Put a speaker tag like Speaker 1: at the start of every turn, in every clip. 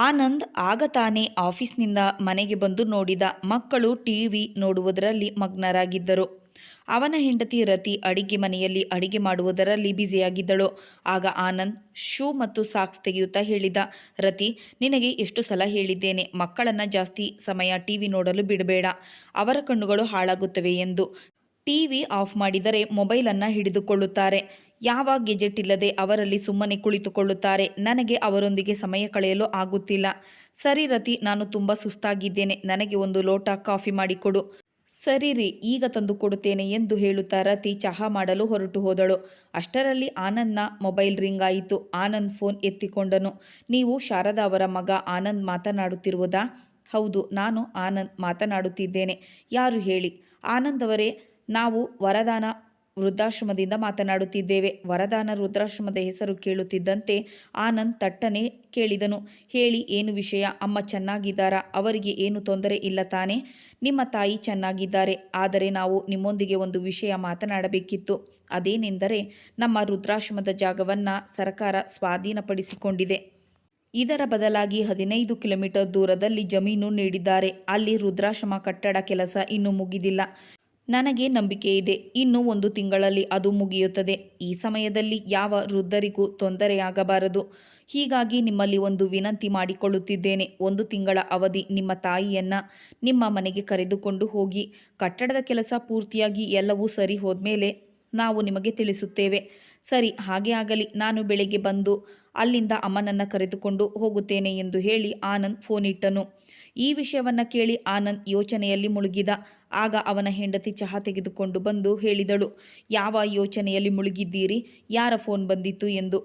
Speaker 1: ಆನಂದ್ ಆಗ ತಾನೇ ಆಫೀಸ್ನಿಂದ ಮನೆಗೆ ಬಂದು ನೋಡಿದ ಮಕ್ಕಳು ಟಿವಿ ನೋಡುವುದರಲ್ಲಿ ಮಗ್ನರಾಗಿದ್ದರು. ಅವನ ಹೆಂಡತಿ ರತಿ ಅಡಿಗೆ ಮನೆಯಲ್ಲಿ ಅಡಿಗೆ ಮಾಡುವುದರಲ್ಲಿ ಬ್ಯುಸಿಯಾಗಿದ್ದಳು. ಆಗ ಆನಂದ್ ಶೂ ಮತ್ತು ಸಾಕ್ಸ್ ತೆಗೆಯುತ್ತಾ ಹೇಳಿದ, ರತಿ, ನಿನಗೆ ಎಷ್ಟು ಸಲ ಹೇಳಿದ್ದೇನೆ, ಮಕ್ಕಳನ್ನು ಜಾಸ್ತಿ ಸಮಯ ಟಿವಿ ನೋಡಲು ಬಿಡಬೇಡ. ಅವರ ಕಣ್ಣುಗಳು ಹಾಳಾಗುತ್ತವೆ ಎಂದು ಟಿವಿ ಆಫ್ ಮಾಡಿದರೆ ಮೊಬೈಲನ್ನು ಹಿಡಿದುಕೊಳ್ಳುತ್ತಾರೆ. ಯಾವ ಗೆಜೆಟ್ ಇಲ್ಲದೆ ಅವರಲ್ಲಿ ಸುಮ್ಮನೆ ಕುಳಿತುಕೊಳ್ಳುತ್ತಾರೆ? ನನಗೆ ಅವರೊಂದಿಗೆ ಸಮಯ ಕಳೆಯಲು ಆಗುತ್ತಿಲ್ಲ. ಸರಿ ರತಿ, ನಾನು ತುಂಬ ಸುಸ್ತಾಗಿದ್ದೇನೆ. ನನಗೆ ಒಂದು ಲೋಟ ಕಾಫಿ ಮಾಡಿಕೊಡು ಸರಿ ರೀ, ಈಗ ತಂದು ಕೊಡುತ್ತೇನೆ ಎಂದು ಹೇಳುತ್ತಾ ರತಿ ಚಹಾ ಮಾಡಲು ಹೊರಟು ಹೋದಳು. ಅಷ್ಟರಲ್ಲಿ ಆನಂದ್ನ ಮೊಬೈಲ್ ರಿಂಗ್ ಆಯಿತು. ಆನಂದ್ ಫೋನ್ ಎತ್ತಿಕೊಂಡನು. ನೀವು ಶಾರದಾ ಅವರ ಮಗ ಆನಂದ್ ಮಾತನಾಡುತ್ತಿರುವುದಾ? ಹೌದು, ನಾನು ಆನಂದ್ ಮಾತನಾಡುತ್ತಿದ್ದೇನೆ. ಯಾರು ಹೇಳಿ? ಆನಂದ್ ಅವರೇ? ನಾವು ವರದಾನ ವೃದ್ಧಾಶ್ರಮದಿಂದ ಮಾತನಾಡುತ್ತಿದ್ದೇವೆ. ವರದಾನ ವೃದ್ಧಾಶ್ರಮದ ಹೆಸರು ಕೇಳುತ್ತಿದ್ದಂತೆ ಆನಂದ್ ತಟ್ಟನೆ ಕೇಳಿದನು. ಹೇಳಿ, ಏನು ವಿಷಯ? ಅಮ್ಮ ಚೆನ್ನಾಗಿದ್ದಾರಾ? ಅವರಿಗೆ ಏನು ತೊಂದರೆ ಇಲ್ಲ ತಾನೆ? ನಿಮ್ಮ ತಾಯಿ ಚೆನ್ನಾಗಿದ್ದಾರೆ. ಆದರೆ ನಾವು ನಿಮ್ಮೊಂದಿಗೆ ಒಂದು ವಿಷಯ ಮಾತನಾಡಬೇಕಿತ್ತು. ಅದೇನೆಂದರೆ, ನಮ್ಮ ವೃದ್ಧಾಶ್ರಮದ ಜಾಗವನ್ನು ಸರ್ಕಾರ ಸ್ವಾಧೀನಪಡಿಸಿಕೊಂಡಿದೆ. ಇದರ ಬದಲಾಗಿ ಹದಿನೈದು ಕಿಲೋಮೀಟರ್ ದೂರದಲ್ಲಿ ಜಮೀನು ನೀಡಿದ್ದಾರೆ. ಅಲ್ಲಿ ರುದ್ರಾಶ್ರಮ ಕಟ್ಟಡ ಕೆಲಸ ಇನ್ನೂ ಮುಗಿದಿಲ್ಲ. ನನಗೆ ನಂಬಿಕೆ ಇದೆ. ಇನ್ನು ಒಂದು ತಿಂಗಳಲ್ಲಿ ಅದು ಮುಗಿಯುತ್ತದೆ. ಈ ಸಮಯದಲ್ಲಿ ಯಾವ ವೃದ್ಧರಿಗೂ ತೊಂದರೆಯಾಗಬಾರದು. ಹೀಗಾಗಿ ನಿಮ್ಮಲ್ಲಿ ಒಂದು ವಿನಂತಿ ಮಾಡಿಕೊಳ್ಳುತ್ತಿದ್ದೇನೆ. ಒಂದು ತಿಂಗಳ ಅವಧಿ ನಿಮ್ಮ ತಾಯಿಯನ್ನು ನಿಮ್ಮ ಮನೆಗೆ ಕರೆದುಕೊಂಡು ಹೋಗಿ. ಕಟ್ಟಡದ ಕೆಲಸ ಪೂರ್ತಿಯಾಗಿ ಎಲ್ಲವೂ ಸರಿ ಹೋದ್ಮೇಲೆ ನಾವು ನಿಮಗೆ ತಿಳಿಸುತ್ತೇವೆ. ಸರಿ, ಹಾಗೆ ಆಗಲಿ, ನಾನು ಬೆಳಿಗ್ಗೆ ಬಂದು ಅಲ್ಲಿಂದ ಅಮ್ಮನನ್ನು ಕರೆದುಕೊಂಡು ಹೋಗುತ್ತೇನೆ ಎಂದು ಹೇಳಿ ಆನಂದ್ ಫೋನ್ ಇಟ್ಟನು. ಈ ವಿಷಯವನ್ನು ಕೇಳಿ ಆನಂದ್ ಯೋಚನೆಯಲ್ಲಿ ಮುಳುಗಿದ. ಆಗ ಅವನ ಹೆಂಡತಿ ಚಹಾ ತೆಗೆದುಕೊಂಡು ಬಂದು ಹೇಳಿದಳು, ಯಾವ ಯೋಚನೆಯಲ್ಲಿ ಮುಳುಗಿದ್ದೀರಿ? ಯಾರ ಫೋನ್ ಬಂದಿತ್ತು? ಎಂದು.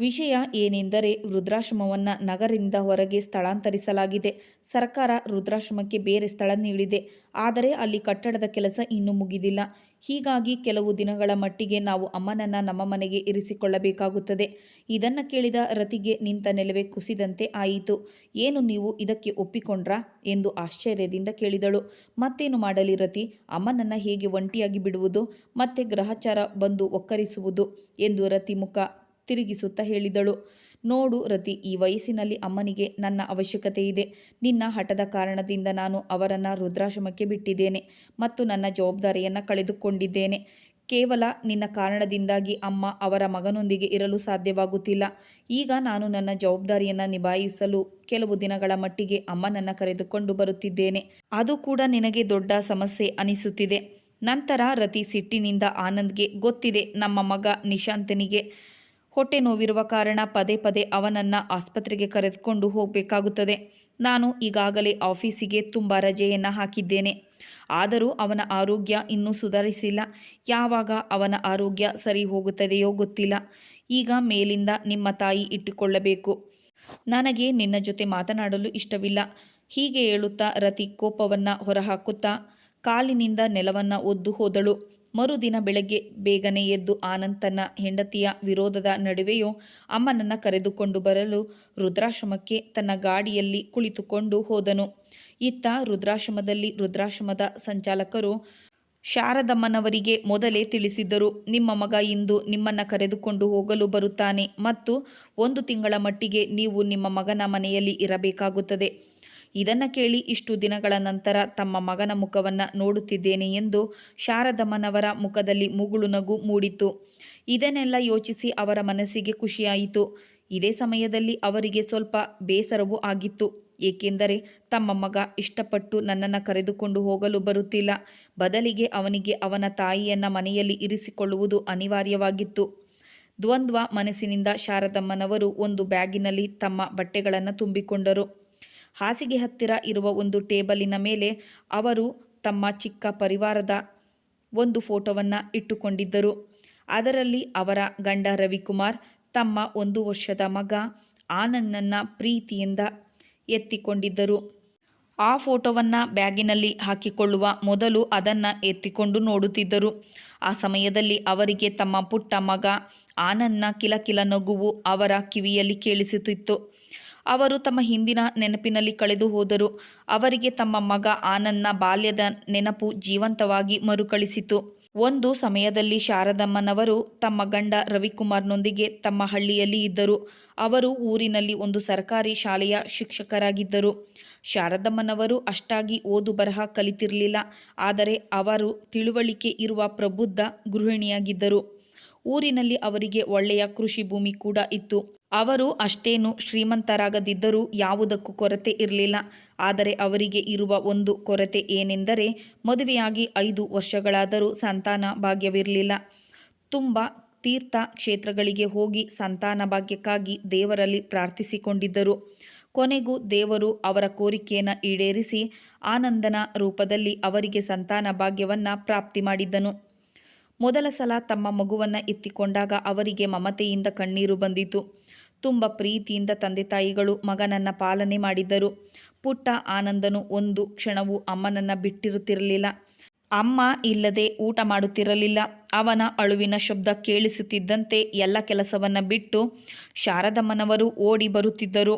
Speaker 1: ವಿಷಯ ಏನೆಂದರೆ ವೃದ್ಧಾಶ್ರಮವನ್ನು ನಗರದಿಂದ ಹೊರಗೆ ಸ್ಥಳಾಂತರಿಸಲಾಗಿದೆ. ಸರ್ಕಾರ ವೃದ್ಧಾಶ್ರಮಕ್ಕೆ ಬೇರೆ ಸ್ಥಳ ನೀಡಿದೆ. ಆದರೆ ಅಲ್ಲಿ ಕಟ್ಟಡದ ಕೆಲಸ ಇನ್ನೂ ಮುಗಿದಿಲ್ಲ. ಹೀಗಾಗಿ ಕೆಲವು ದಿನಗಳ ಮಟ್ಟಿಗೆ ನಾವು ಅಮ್ಮನನ್ನು ನಮ್ಮ ಮನೆಗೆ ಇರಿಸಿಕೊಳ್ಳಬೇಕಾಗುತ್ತದೆ. ಇದನ್ನು ಕೇಳಿದ ರತಿಗೆ ನಿಂತ ನೆಲವೇ ಕುಸಿದಂತೆ ಆಯಿತು. ಏನು ನೀವು ಇದಕ್ಕೆ ಒಪ್ಪಿಕೊಂಡ್ರಾ? ಎಂದು ಆಶ್ಚರ್ಯದಿಂದ ಕೇಳಿದಳು. ಮತ್ತೇನು ಮಾಡಲಿ ರತಿ? ಅಮ್ಮನನ್ನು ಹೇಗೆ ಒಂಟಿಯಾಗಿ ಬಿಡುವುದು? ಮತ್ತೆ ಗ್ರಹಚಾರ ಬಂದು ಒಕ್ಕರಿಸುವುದು? ಎಂದು ರತಿ ಮುಖ ತಿರುಗಿಸುತ್ತಾ ಹೇಳಿದಳು. ನೋಡು ರತಿ, ಈ ವಯಸ್ಸಿನಲ್ಲಿ ಅಮ್ಮನಿಗೆ ನನ್ನ ಅವಶ್ಯಕತೆ ಇದೆ. ನಿನ್ನ ಹಠದ ಕಾರಣದಿಂದ ನಾನು ಅವರನ್ನು ರುದ್ರಾಶ್ರಮಕ್ಕೆ ಬಿಟ್ಟಿದ್ದೇನೆ ಮತ್ತು ನನ್ನ ಜವಾಬ್ದಾರಿಯನ್ನು ಕಳೆದುಕೊಂಡಿದ್ದೇನೆ. ಕೇವಲ ನಿನ್ನ ಕಾರಣದಿಂದಾಗಿ ಅಮ್ಮ ಅವರ ಮಗನೊಂದಿಗೆ ಇರಲು ಸಾಧ್ಯವಾಗುತ್ತಿಲ್ಲ. ಈಗ ನಾನು ನನ್ನ ಜವಾಬ್ದಾರಿಯನ್ನು ನಿಭಾಯಿಸಲು ಕೆಲವು ದಿನಗಳ ಮಟ್ಟಿಗೆ ಅಮ್ಮನನ್ನು ಕರೆದುಕೊಂಡು ಬರುತ್ತಿದ್ದೇನೆ. ಅದು ಕೂಡ ನಿನಗೆ ದೊಡ್ಡ ಸಮಸ್ಯೆ ಅನಿಸುತ್ತಿದೆ. ನಂತರ ರತಿ ಸಿಟ್ಟಿನಿಂದ ಆನಂದ್ಗೆ, ಗೊತ್ತಿದೆ ನಮ್ಮ ಮಗ ನಿಶಾಂತನಿಗೆ ಹೊಟ್ಟೆ ನೋವಿರುವ ಕಾರಣ ಪದೇ ಪದೇ ಅವನನ್ನು ಆಸ್ಪತ್ರೆಗೆ ಕರೆದುಕೊಂಡು ಹೋಗಬೇಕಾಗುತ್ತದೆ. ನಾನು ಈಗಾಗಲೇ ಆಫೀಸಿಗೆ ತುಂಬ ರಜೆಯನ್ನು ಹಾಕಿದ್ದೇನೆ. ಆದರೂ ಅವನ ಆರೋಗ್ಯ ಇನ್ನೂ ಸುಧಾರಿಸಿಲ್ಲ. ಯಾವಾಗ ಅವನ ಆರೋಗ್ಯ ಸರಿ ಹೋಗುತ್ತದೆಯೋ ಗೊತ್ತಿಲ್ಲ. ಈಗ ಮೇಲಿಂದ ನಿಮ್ಮ ತಾಯಿ ಇಟ್ಟುಕೊಳ್ಳಬೇಕು. ನನಗೆ ನಿನ್ನ ಜೊತೆ ಮಾತನಾಡಲು ಇಷ್ಟವಿಲ್ಲ. ಹೀಗೆ ಹೇಳುತ್ತಾ ರತಿ ಕೋಪವನ್ನು ಹೊರಹಾಕುತ್ತಾ ಕಾಲಿನಿಂದ ನೆಲವನ್ನು ಒದ್ದು ಹೋದಳು. ಮರುದಿನ ಬೆಳಗ್ಗೆ ಬೇಗನೆ ಎದ್ದು ಆನಂತನ ಹೆಂಡತಿಯ ವಿರೋಧದ ನಡುವೆಯೂ ಅಮ್ಮನನ್ನು ಕರೆದುಕೊಂಡು ಬರಲು ರುದ್ರಾಶ್ರಮಕ್ಕೆ ತನ್ನ ಗಾಡಿಯಲ್ಲಿ ಕುಳಿತುಕೊಂಡು ಹೋದನು. ಇತ್ತ ರುದ್ರಾಶ್ರಮದಲ್ಲಿ ರುದ್ರಾಶ್ರಮದ ಸಂಚಾಲಕರು ಶಾರದಮ್ಮನವರಿಗೆ ಮೊದಲೇ ತಿಳಿಸಿದ್ದರು, ನಿಮ್ಮ ಮಗ ಇಂದು ನಿಮ್ಮನ್ನು ಕರೆದುಕೊಂಡು ಹೋಗಲು ಬರುತ್ತಾನೆ ಮತ್ತು ಒಂದು ತಿಂಗಳ ಮಟ್ಟಿಗೆ ನೀವು ನಿಮ್ಮ ಮಗನ ಮನೆಯಲ್ಲಿ ಇರಬೇಕಾಗುತ್ತದೆ. ಇದನ್ನು ಕೇಳಿ ಇಷ್ಟು ದಿನಗಳ ನಂತರ ತಮ್ಮ ಮಗನ ಮುಖವನ್ನು ನೋಡುತ್ತಿದ್ದೇನೆ ಎಂದು ಶಾರದಮ್ಮನವರ ಮುಖದಲ್ಲಿ ಮುಗುಳು ನಗು ಮೂಡಿತು. ಇದನ್ನೆಲ್ಲ ಯೋಚಿಸಿ ಅವರ ಮನಸ್ಸಿಗೆ ಖುಷಿಯಾಯಿತು. ಇದೇ ಸಮಯದಲ್ಲಿ ಅವರಿಗೆ ಸ್ವಲ್ಪ ಬೇಸರವೂ ಆಗಿತ್ತು. ಏಕೆಂದರೆ ತಮ್ಮ ಮಗ ಇಷ್ಟಪಟ್ಟು ನನ್ನನ್ನು ಕರೆದುಕೊಂಡು ಹೋಗಲು ಬರುತ್ತಿಲ್ಲ. ಬದಲಿಗೆ ಅವನಿಗೆ ಅವನ ತಾಯಿಯನ್ನ ಮನೆಯಲ್ಲಿ ಇರಿಸಿಕೊಳ್ಳುವುದು ಅನಿವಾರ್ಯವಾಗಿತ್ತು. ದ್ವಂದ್ವ ಮನಸ್ಸಿನಿಂದ ಶಾರದಮ್ಮನವರು ಒಂದು ಬ್ಯಾಗಿನಲ್ಲಿ ತಮ್ಮ ಬಟ್ಟೆಗಳನ್ನು ತುಂಬಿಕೊಂಡರು. ಹಾಸಿಗೆ ಹತ್ತಿರ ಇರುವ ಒಂದು ಟೇಬಲಿನ ಮೇಲೆ ಅವರು ತಮ್ಮ ಚಿಕ್ಕ ಪರಿವಾರದ ಒಂದು ಫೋಟೋವನ್ನು ಇಟ್ಟುಕೊಂಡಿದ್ದರು. ಅದರಲ್ಲಿ ಅವರ ಗಂಡ ರವಿಕುಮಾರ್, ತಮ್ಮ ಒಂದು ವರ್ಷದ ಮಗ ಆನಂದನ್ನು ಪ್ರೀತಿಯಿಂದ ಎತ್ತಿಕೊಂಡಿದ್ದರು. ಆ ಫೋಟೋವನ್ನು ಬ್ಯಾಗಿನಲ್ಲಿ ಹಾಕಿಕೊಳ್ಳುವ ಮೊದಲು ಅದನ್ನು ಎತ್ತಿಕೊಂಡು ನೋಡುತ್ತಿದ್ದರು. ಆ ಸಮಯದಲ್ಲಿ ಅವರಿಗೆ ತಮ್ಮ ಪುಟ್ಟ ಮಗ ಆನಂದ್ನ ಕಿಲಕಿಲ ನಗುವು ಅವರ ಕಿವಿಯಲ್ಲಿ ಕೇಳಿಸುತ್ತಿತ್ತು. ಅವರು ತಮ್ಮ ಹಿಂದಿನ ನೆನಪಿನಲ್ಲಿ ಕಳೆದು ಹೋದರು. ಅವರಿಗೆ ತಮ್ಮ ಮಗ ಆನಂದ್ನ ಬಾಲ್ಯದ ನೆನಪು ಜೀವಂತವಾಗಿ ಮರುಕಳಿಸಿತು. ಒಂದು ಸಮಯದಲ್ಲಿ ಶಾರದಮ್ಮನವರು ತಮ್ಮ ಗಂಡ ರವಿಕುಮಾರ್ನೊಂದಿಗೆ ತಮ್ಮ ಹಳ್ಳಿಯಲ್ಲಿ ಇದ್ದರು. ಅವರು ಊರಿನಲ್ಲಿ ಒಂದು ಸರ್ಕಾರಿ ಶಾಲೆಯ ಶಿಕ್ಷಕರಾಗಿದ್ದರು. ಶಾರದಮ್ಮನವರು ಅಷ್ಟಾಗಿ ಓದು ಬರಹ ಕಲಿತಿರಲಿಲ್ಲ. ಆದರೆ ಅವರು ತಿಳುವಳಿಕೆ ಇರುವ ಪ್ರಬುದ್ಧ ಗೃಹಿಣಿಯಾಗಿದ್ದರು. ಊರಿನಲ್ಲಿ ಅವರಿಗೆ ಒಳ್ಳೆಯ ಕೃಷಿ ಭೂಮಿ ಕೂಡ ಇತ್ತು. ಅವರು ಅಷ್ಟೇನು ಶ್ರೀಮಂತರಾಗದಿದ್ದರೂ ಯಾವುದಕ್ಕೂ ಕೊರತೆ ಇರಲಿಲ್ಲ. ಆದರೆ ಅವರಿಗೆ ಇರುವ ಒಂದು ಕೊರತೆ ಏನೆಂದರೆ, ಮದುವೆಯಾಗಿ ಐದು ವರ್ಷಗಳಾದರೂ ಸಂತಾನ ಭಾಗ್ಯವಿರಲಿಲ್ಲ. ತುಂಬ ತೀರ್ಥ ಕ್ಷೇತ್ರಗಳಿಗೆ ಹೋಗಿ ಸಂತಾನ ಭಾಗ್ಯಕ್ಕಾಗಿ ದೇವರಲ್ಲಿ ಪ್ರಾರ್ಥಿಸಿಕೊಂಡಿದ್ದರು. ಕೊನೆಗೂ ದೇವರು ಅವರ ಕೋರಿಕೆಯನ್ನು ಈಡೇರಿಸಿ ಆನಂದನ ರೂಪದಲ್ಲಿ ಅವರಿಗೆ ಸಂತಾನ ಭಾಗ್ಯವನ್ನು ಪ್ರಾಪ್ತಿ ಮಾಡಿದ್ದನು. ಮೊದಲ ಸಲ ತಮ್ಮ ಮಗುವನ್ನು ಎತ್ತಿಕೊಂಡಾಗ ಅವರಿಗೆ ಮಮತೆಯಿಂದ ಕಣ್ಣೀರು ಬಂದಿತು ತುಂಬ ಪ್ರೀತಿಯಿಂದ ತಂದೆ ತಾಯಿಗಳು ಮಗನನ್ನು ಪಾಲನೆ ಮಾಡಿದ್ದರು. ಪುಟ್ಟ ಆನಂದನು ಒಂದು ಕ್ಷಣವೂ ಅಮ್ಮನನ್ನು ಬಿಟ್ಟಿರುತ್ತಿರಲಿಲ್ಲ. ಅಮ್ಮ ಇಲ್ಲದೆ ಊಟ ಮಾಡುತ್ತಿರಲಿಲ್ಲ. ಅವನ ಅಳುವಿನ ಶಬ್ದ ಕೇಳಿಸುತ್ತಿದ್ದಂತೆ ಎಲ್ಲ ಕೆಲಸವನ್ನು ಬಿಟ್ಟು ಶಾರದಮ್ಮನವರು ಓಡಿ ಬರುತ್ತಿದ್ದರು.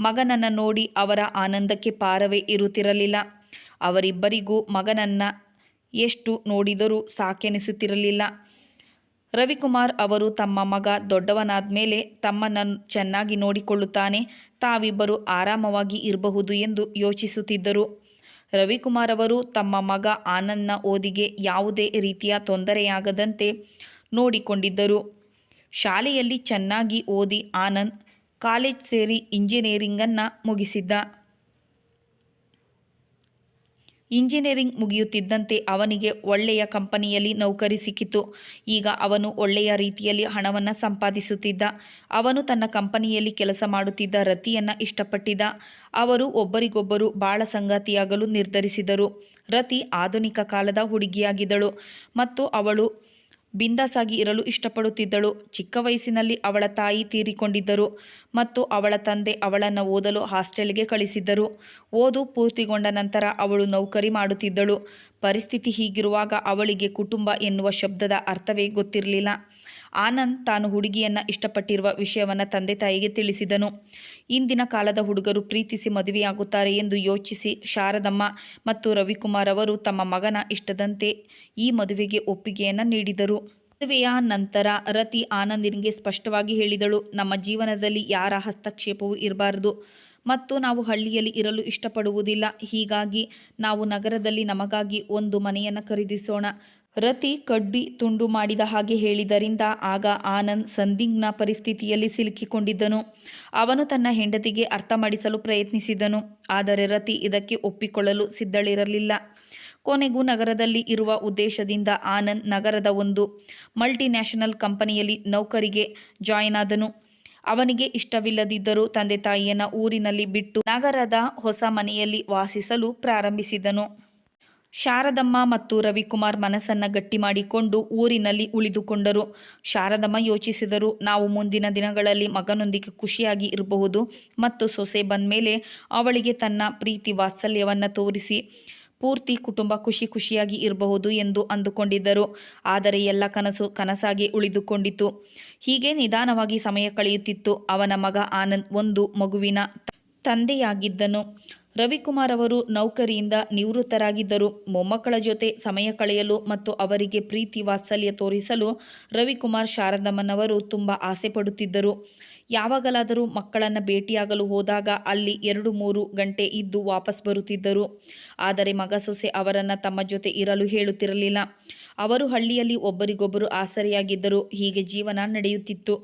Speaker 1: ಮಗನನ್ನು ನೋಡಿ ಅವರ ಆನಂದಕ್ಕೆ ಪಾರವೇ ಇರುತ್ತಿರಲಿಲ್ಲ. ಅವರಿಬ್ಬರಿಗೂ ಮಗನನ್ನು ಎಷ್ಟು ನೋಡಿದರೂ ಸಾಕೆನಿಸುತ್ತಿರಲಿಲ್ಲ. ರವಿಕುಮಾರ್ ಅವರು ತಮ್ಮ ಮಗ ದೊಡ್ಡವನಾದ ಮೇಲೆ ತಮ್ಮನ್ನು ಚೆನ್ನಾಗಿ ನೋಡಿಕೊಳ್ಳುತ್ತಾನೆ. ತಾವಿಬ್ಬರು ಆರಾಮವಾಗಿ ಇರಬಹುದು ಎಂದು ಯೋಚಿಸುತ್ತಿದ್ದರು. ರವಿಕುಮಾರ್ ಅವರು ತಮ್ಮ ಮಗ ಆನಂದ್ನ ಓದಿಗೆ ಯಾವುದೇ ರೀತಿಯ ತೊಂದರೆಯಾಗದಂತೆ ನೋಡಿಕೊಂಡಿದ್ದರು. ಶಾಲೆಯಲ್ಲಿ ಚೆನ್ನಾಗಿ ಓದಿ ಆನಂದ್ ಕಾಲೇಜ್ ಸೇರಿ ಇಂಜಿನಿಯರಿಂಗನ್ನು ಮುಗಿಸಿದ್ದ. ಇಂಜಿನಿಯರಿಂಗ್ ಮುಗಿಯುತ್ತಿದ್ದಂತೆ ಅವನಿಗೆ ಒಳ್ಳೆಯ ಕಂಪನಿಯಲ್ಲಿ ನೌಕರಿ ಸಿಕ್ಕಿತು. ಈಗ ಅವನು ಒಳ್ಳೆಯ ರೀತಿಯಲ್ಲಿ ಹಣವನ್ನು ಸಂಪಾದಿಸುತ್ತಿದ್ದ. ಅವನು ತನ್ನ ಕಂಪನಿಯಲ್ಲಿ ಕೆಲಸ ಮಾಡುತ್ತಿದ್ದ ರತಿಯನ್ನು ಇಷ್ಟಪಟ್ಟಿದ್ದ. ಅವರು ಒಬ್ಬರಿಗೊಬ್ಬರು ಬಾಳ ಸಂಗಾತಿಯಾಗಲು ನಿರ್ಧರಿಸಿದರು. ರತಿ ಆಧುನಿಕ ಕಾಲದ ಹುಡುಗಿಯಾಗಿದ್ದಳು ಮತ್ತು ಅವಳು ಬಿಂದಾಸಾಗಿ ಇರಲು ಇಷ್ಟಪಡುತ್ತಿದ್ದಳು. ಚಿಕ್ಕ ವಯಸ್ಸಿನಲ್ಲಿ ಅವಳ ತಾಯಿ ತೀರಿಕೊಂಡಿದ್ದರು ಮತ್ತು ಅವಳ ತಂದೆ ಅವಳನ್ನು ಓದಲು ಹಾಸ್ಟೆಲ್ಗೆ ಕಳಿಸಿದ್ದರು. ಓದು ಪೂರ್ತಿಗೊಂಡ ನಂತರ ಅವಳು ನೌಕರಿ ಮಾಡುತ್ತಿದ್ದಳು. ಪರಿಸ್ಥಿತಿ ಹೀಗಿರುವಾಗ ಅವಳಿಗೆ ಕುಟುಂಬ ಎನ್ನುವ ಶಬ್ದದ ಅರ್ಥವೇ ಗೊತ್ತಿರಲಿಲ್ಲ. ಆನಂದ್ ತಾನು ಹುಡುಗಿಯನ್ನು ಇಷ್ಟಪಟ್ಟಿರುವ ವಿಷಯವನ್ನು ತಂದೆ ತಾಯಿಗೆ ತಿಳಿಸಿದನು. ಇಂದಿನ ಕಾಲದ ಹುಡುಗರು ಪ್ರೀತಿಸಿ ಮದುವೆಯಾಗುತ್ತಾರೆ ಎಂದು ಯೋಚಿಸಿ ಶಾರದಮ್ಮ ಮತ್ತು ರವಿಕುಮಾರ್ ಅವರು ತಮ್ಮ ಮಗನ ಇಷ್ಟದಂತೆ ಈ ಮದುವೆಗೆ ಒಪ್ಪಿಗೆಯನ್ನು ನೀಡಿದರು. ಮದುವೆಯ ನಂತರ ರತಿ ಆನಂದಿನಿಗೆ ಸ್ಪಷ್ಟವಾಗಿ ಹೇಳಿದಳು, ನಮ್ಮ ಜೀವನದಲ್ಲಿ ಯಾರ ಹಸ್ತಕ್ಷೇಪವೂ ಇರಬಾರದು ಮತ್ತು ನಾವು ಹಳ್ಳಿಯಲ್ಲಿ ಇರಲು ಇಷ್ಟಪಡುವುದಿಲ್ಲ. ಹೀಗಾಗಿ ನಾವು ನಗರದಲ್ಲಿ ನಮಗಾಗಿ ಒಂದು ಮನೆಯನ್ನು ಖರೀದಿಸೋಣ. ರತಿ ಕಡ್ಡಿ ತುಂಡು ಮಾಡಿದ ಹಾಗೆ ಹೇಳಿದರಿಂದ ಆಗ ಆನಂದ್ ಸಂದಿಗ್ನ ಪರಿಸ್ಥಿತಿಯಲ್ಲಿ ಸಿಲುಕಿಕೊಂಡಿದ್ದನು. ಅವನು ತನ್ನ ಹೆಂಡತಿಗೆ ಅರ್ಥ ಮಾಡಿಸಲು ಪ್ರಯತ್ನಿಸಿದನು. ಆದರೆ ರತಿ ಇದಕ್ಕೆ ಒಪ್ಪಿಕೊಳ್ಳಲು ಸಿದ್ಧಳಿರಲಿಲ್ಲ. ಕೊನೆಗೂ ನಗರದಲ್ಲಿ ಇರುವ ಉದ್ದೇಶದಿಂದ ಆನಂದ್ ನಗರದ ಒಂದು ಮಲ್ಟಿನ್ಯಾಷನಲ್ ಕಂಪನಿಯಲ್ಲಿ ನೌಕರಿಗೆ ಜಾಯಿನ್ ಆದನು. ಅವನಿಗೆ ಇಷ್ಟವಿಲ್ಲದಿದ್ದರೂ ತಂದೆ ತಾಯಿಯನ್ನ ಊರಿನಲ್ಲಿ ಬಿಟ್ಟು ನಗರದ ಹೊಸ ಮನೆಯಲ್ಲಿ ವಾಸಿಸಲು ಪ್ರಾರಂಭಿಸಿದನು. ಶಾರದಮ್ಮ ಮತ್ತು ರವಿಕುಮಾರ್ ಮನಸ್ಸನ್ನು ಗಟ್ಟಿ ಮಾಡಿಕೊಂಡು ಊರಿನಲ್ಲಿ ಉಳಿದುಕೊಂಡರು. ಶಾರದಮ್ಮ ಯೋಚಿಸಿದರು, ನಾವು ಮುಂದಿನ ದಿನಗಳಲ್ಲಿ ಮಗನೊಂದಿಗೆ ಖುಷಿಯಾಗಿ ಇರಬಹುದು ಮತ್ತು ಸೊಸೆ ಬಂದಮೇಲೆ ಅವಳಿಗೆ ತನ್ನ ಪ್ರೀತಿ ವಾತ್ಸಲ್ಯವನ್ನು ತೋರಿಸಿ ಪೂರ್ತಿ ಕುಟುಂಬ ಖುಷಿ ಖುಷಿಯಾಗಿ ಇರಬಹುದು ಎಂದು ಅಂದುಕೊಂಡಿದ್ದರು. ಆದರೆ ಎಲ್ಲ ಕನಸು ಕನಸಾಗಿ ಉಳಿದುಕೊಂಡಿತು. ಹೀಗೆ ನಿಧಾನವಾಗಿ ಸಮಯ ಕಳೆಯುತ್ತಿತ್ತು. ಅವನ ಮಗ ಆನಂದ್ ಒಂದು ಮಗುವಿನ ತಂದೆಯಾಗಿದ್ದನು. ರವಿಕುಮಾರ್ ಅವರು ನೌಕರಿಯಿಂದ ನಿವೃತ್ತರಾಗಿದ್ದರು. ಮೊಮ್ಮಕ್ಕಳ ಜೊತೆ ಸಮಯ ಕಳೆಯಲು ಮತ್ತು ಅವರಿಗೆ ಪ್ರೀತಿ ವಾತ್ಸಲ್ಯ ತೋರಿಸಲು ರವಿಕುಮಾರ್ ಶಾರದಮ್ಮನವರು ತುಂಬ ಆಸೆ ಪಡುತ್ತಿದ್ದರು. ಯಾವಾಗಲಾದರೂ ಮಕ್ಕಳನ್ನು ಭೇಟಿಯಾಗಲು ಹೋದಾಗ ಅಲ್ಲಿ ಎರಡು ಮೂರು ಗಂಟೆ ಇದ್ದು ವಾಪಸ್ ಬರುತ್ತಿದ್ದರು. ಆದರೆ ಮಗ ಸೊಸೆ ಅವರನ್ನು ತಮ್ಮ ಜೊತೆ ಇರಲು ಹೇಳುತ್ತಿರಲಿಲ್ಲ. ಅವರು ಹಳ್ಳಿಯಲ್ಲಿ ಒಬ್ಬರಿಗೊಬ್ಬರು ಆಸರೆಯಾಗಿದ್ದರು. ಹೀಗೆ ಜೀವನ ನಡೆಯುತ್ತಿತ್ತು.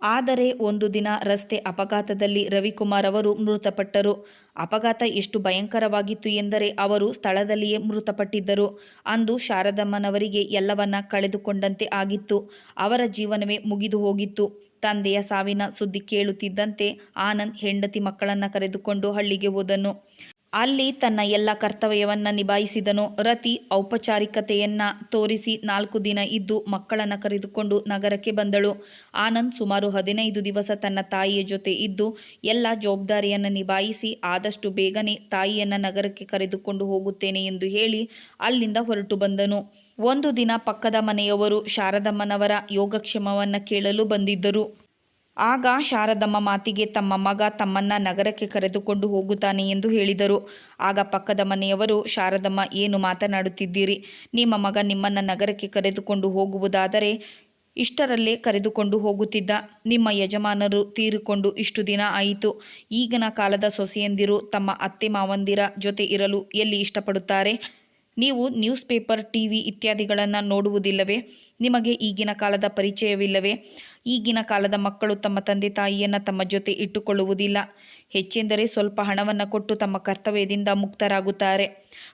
Speaker 1: ಆದರೆ ಒಂದು ದಿನ ರಸ್ತೆ ಅಪಘಾತದಲ್ಲಿ ರವಿಕುಮಾರ್ ಅವರು ಮೃತಪಟ್ಟರು. ಅಪಘಾತ ಎಷ್ಟು ಭಯಂಕರವಾಗಿತ್ತು ಎಂದರೆ ಅವರು ಸ್ಥಳದಲ್ಲಿಯೇ ಮೃತಪಟ್ಟಿದ್ದರು. ಅಂದು ಶಾರದಮ್ಮನವರಿಗೆ ಎಲ್ಲವನ್ನ ಕಳೆದುಕೊಂಡಂತೆ ಆಗಿತ್ತು. ಅವರ ಜೀವನವೇ ಮುಗಿದು ಹೋಗಿತ್ತು. ತಂದೆಯ ಸಾವಿನ ಸುದ್ದಿ ಕೇಳುತ್ತಿದ್ದಂತೆ ಆನಂದ್ ಹೆಂಡತಿ ಮಕ್ಕಳನ್ನು ಕರೆದುಕೊಂಡು ಹಳ್ಳಿಗೆ ಹೋದನು. ಅಲ್ಲಿ ತನ್ನ ಎಲ್ಲ ಕರ್ತವ್ಯವನ್ನು ನಿಭಾಯಿಸಿದನು. ರತಿ ಔಪಚಾರಿಕತೆಯನ್ನ ತೋರಿಸಿ ನಾಲ್ಕು ದಿನ ಇದ್ದು ಮಕ್ಕಳನ್ನು ಕರೆದುಕೊಂಡು ನಗರಕ್ಕೆ ಬಂದಳು. ಆನಂದ್ ಸುಮಾರು ಹದಿನೈದು ದಿವಸ ತನ್ನ ತಾಯಿಯ ಜೊತೆ ಇದ್ದು ಎಲ್ಲ ಜವಾಬ್ದಾರಿಯನ್ನು ನಿಭಾಯಿಸಿ ಆದಷ್ಟು ಬೇಗನೆ ತಾಯಿಯನ್ನು ನಗರಕ್ಕೆ ಕರೆದುಕೊಂಡು ಹೋಗುತ್ತೇನೆ ಎಂದು ಹೇಳಿ ಅಲ್ಲಿಂದ ಹೊರಟು ಬಂದನು. ಒಂದು ದಿನ ಪಕ್ಕದ ಮನೆಯವರು ಶಾರದಮ್ಮನವರ ಯೋಗಕ್ಷೇಮವನ್ನು ಕೇಳಲು ಬಂದಿದ್ದರು. ಆಗ ಶಾರದಮ್ಮ ಮಾತಿಗೆ ತಮ್ಮ ಮಗ ತಮ್ಮನ್ನ ನಗರಕ್ಕೆ ಕರೆದುಕೊಂಡು ಹೋಗುತ್ತಾನೆ ಎಂದು ಹೇಳಿದರು. ಆಗ ಪಕ್ಕದ ಮನೆಯವರು, ಶಾರದಮ್ಮ, ಏನು ಮಾತನಾಡುತ್ತಿದ್ದೀರಿ? ನಿಮ್ಮ ಮಗ ನಿಮ್ಮನ್ನ ನಗರಕ್ಕೆ ಕರೆದುಕೊಂಡು ಹೋಗುವುದಾದರೆ ಇಷ್ಟರಲ್ಲೇ ಕರೆದುಕೊಂಡು ಹೋಗುತ್ತಿದ್ದ ನಿಮ್ಮ ಯಜಮಾನರು ತೀರಿಕೊಂಡು ಇಷ್ಟು ದಿನ ಆಯಿತು. ಈಗಿನ ಕಾಲದ ಸೊಸೆಯಂದಿರು ತಮ್ಮ ಅತ್ತೆ ಮಾವಂದಿರ ಜೊತೆ ಇರಲು ಎಲ್ಲಿ ಇಷ್ಟಪಡುತ್ತಾರೆ? ನೀವು ನ್ಯೂಸ್ ಪೇಪರ್ ಟಿ ವಿ ಇತ್ಯಾದಿಗಳನ್ನು ನೋಡುವುದಿಲ್ಲವೇ? ನಿಮಗೆ ಈಗಿನ ಕಾಲದ ಪರಿಚಯವಿಲ್ಲವೇ? ಈಗಿನ ಕಾಲದ ಮಕ್ಕಳು ತಮ್ಮ ತಂದೆ ತಾಯಿಯನ್ನು ತಮ್ಮ ಜೊತೆ ಇಟ್ಟುಕೊಳ್ಳುವುದಿಲ್ಲ. ಹೆಚ್ಚೆಂದರೆ ಸ್ವಲ್ಪ ಹಣವನ್ನು ಕೊಟ್ಟು ತಮ್ಮ ಕರ್ತವ್ಯದಿಂದ ಮುಕ್ತರಾಗುತ್ತಾರೆ.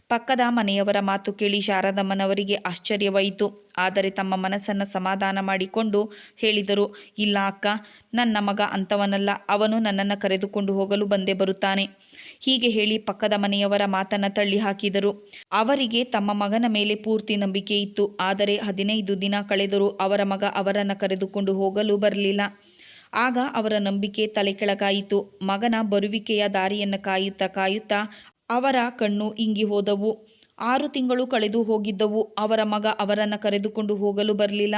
Speaker 1: ಪಕ್ಕದ ಮನೆಯವರ ಮಾತು ಕೇಳಿ ಶಾರದಮ್ಮನವರಿಗೆ ಆಶ್ಚರ್ಯವಾಯಿತು. ಆದರೆ ತಮ್ಮ ಮನಸ್ಸನ್ನು ಸಮಾಧಾನ ಮಾಡಿಕೊಂಡು ಹೇಳಿದರು, ಇಲ್ಲ ಅಕ್ಕ, ನನ್ನ ಮಗ ಅಂಥವನಲ್ಲ ಅವನು ನನ್ನನ್ನು ಕರೆದುಕೊಂಡು ಹೋಗಲು ಬಂದೇ ಬರುತ್ತಾನೆ. ಹೀಗೆ ಹೇಳಿ ಪಕ್ಕದ ಮನೆಯವರ ಮಾತನ್ನು ತಳ್ಳಿ ಹಾಕಿದರು. ಅವರಿಗೆ ತಮ್ಮ ಮಗನ ಮೇಲೆ ಪೂರ್ತಿ ನಂಬಿಕೆ ಇತ್ತು. ಆದರೆ ಹದಿನೈದು ದಿನ ಕಳೆದರೂ ಅವರ ಮಗ ಅವರನ್ನು ಕರೆದುಕೊಂಡು ಹೋಗಲು ಬರಲಿಲ್ಲ. ಆಗ ಅವರ ನಂಬಿಕೆ ತಲೆಕೆಳಗಾಯಿತು ಮಗನ ಬರುವಿಕೆಯ ದಾರಿಯನ್ನು ಕಾಯುತ್ತಾ ಕಾಯುತ್ತಾ ಅವರ ಕಣ್ಣು ಇಂಗಿ ಹೋದವು. ಆರು ತಿಂಗಳು ಕಳೆದು ಹೋಗಿದ್ದವು. ಅವರ ಮಗ ಅವರನ್ನು ಕರೆದುಕೊಂಡು ಹೋಗಲು ಬರಲಿಲ್ಲ.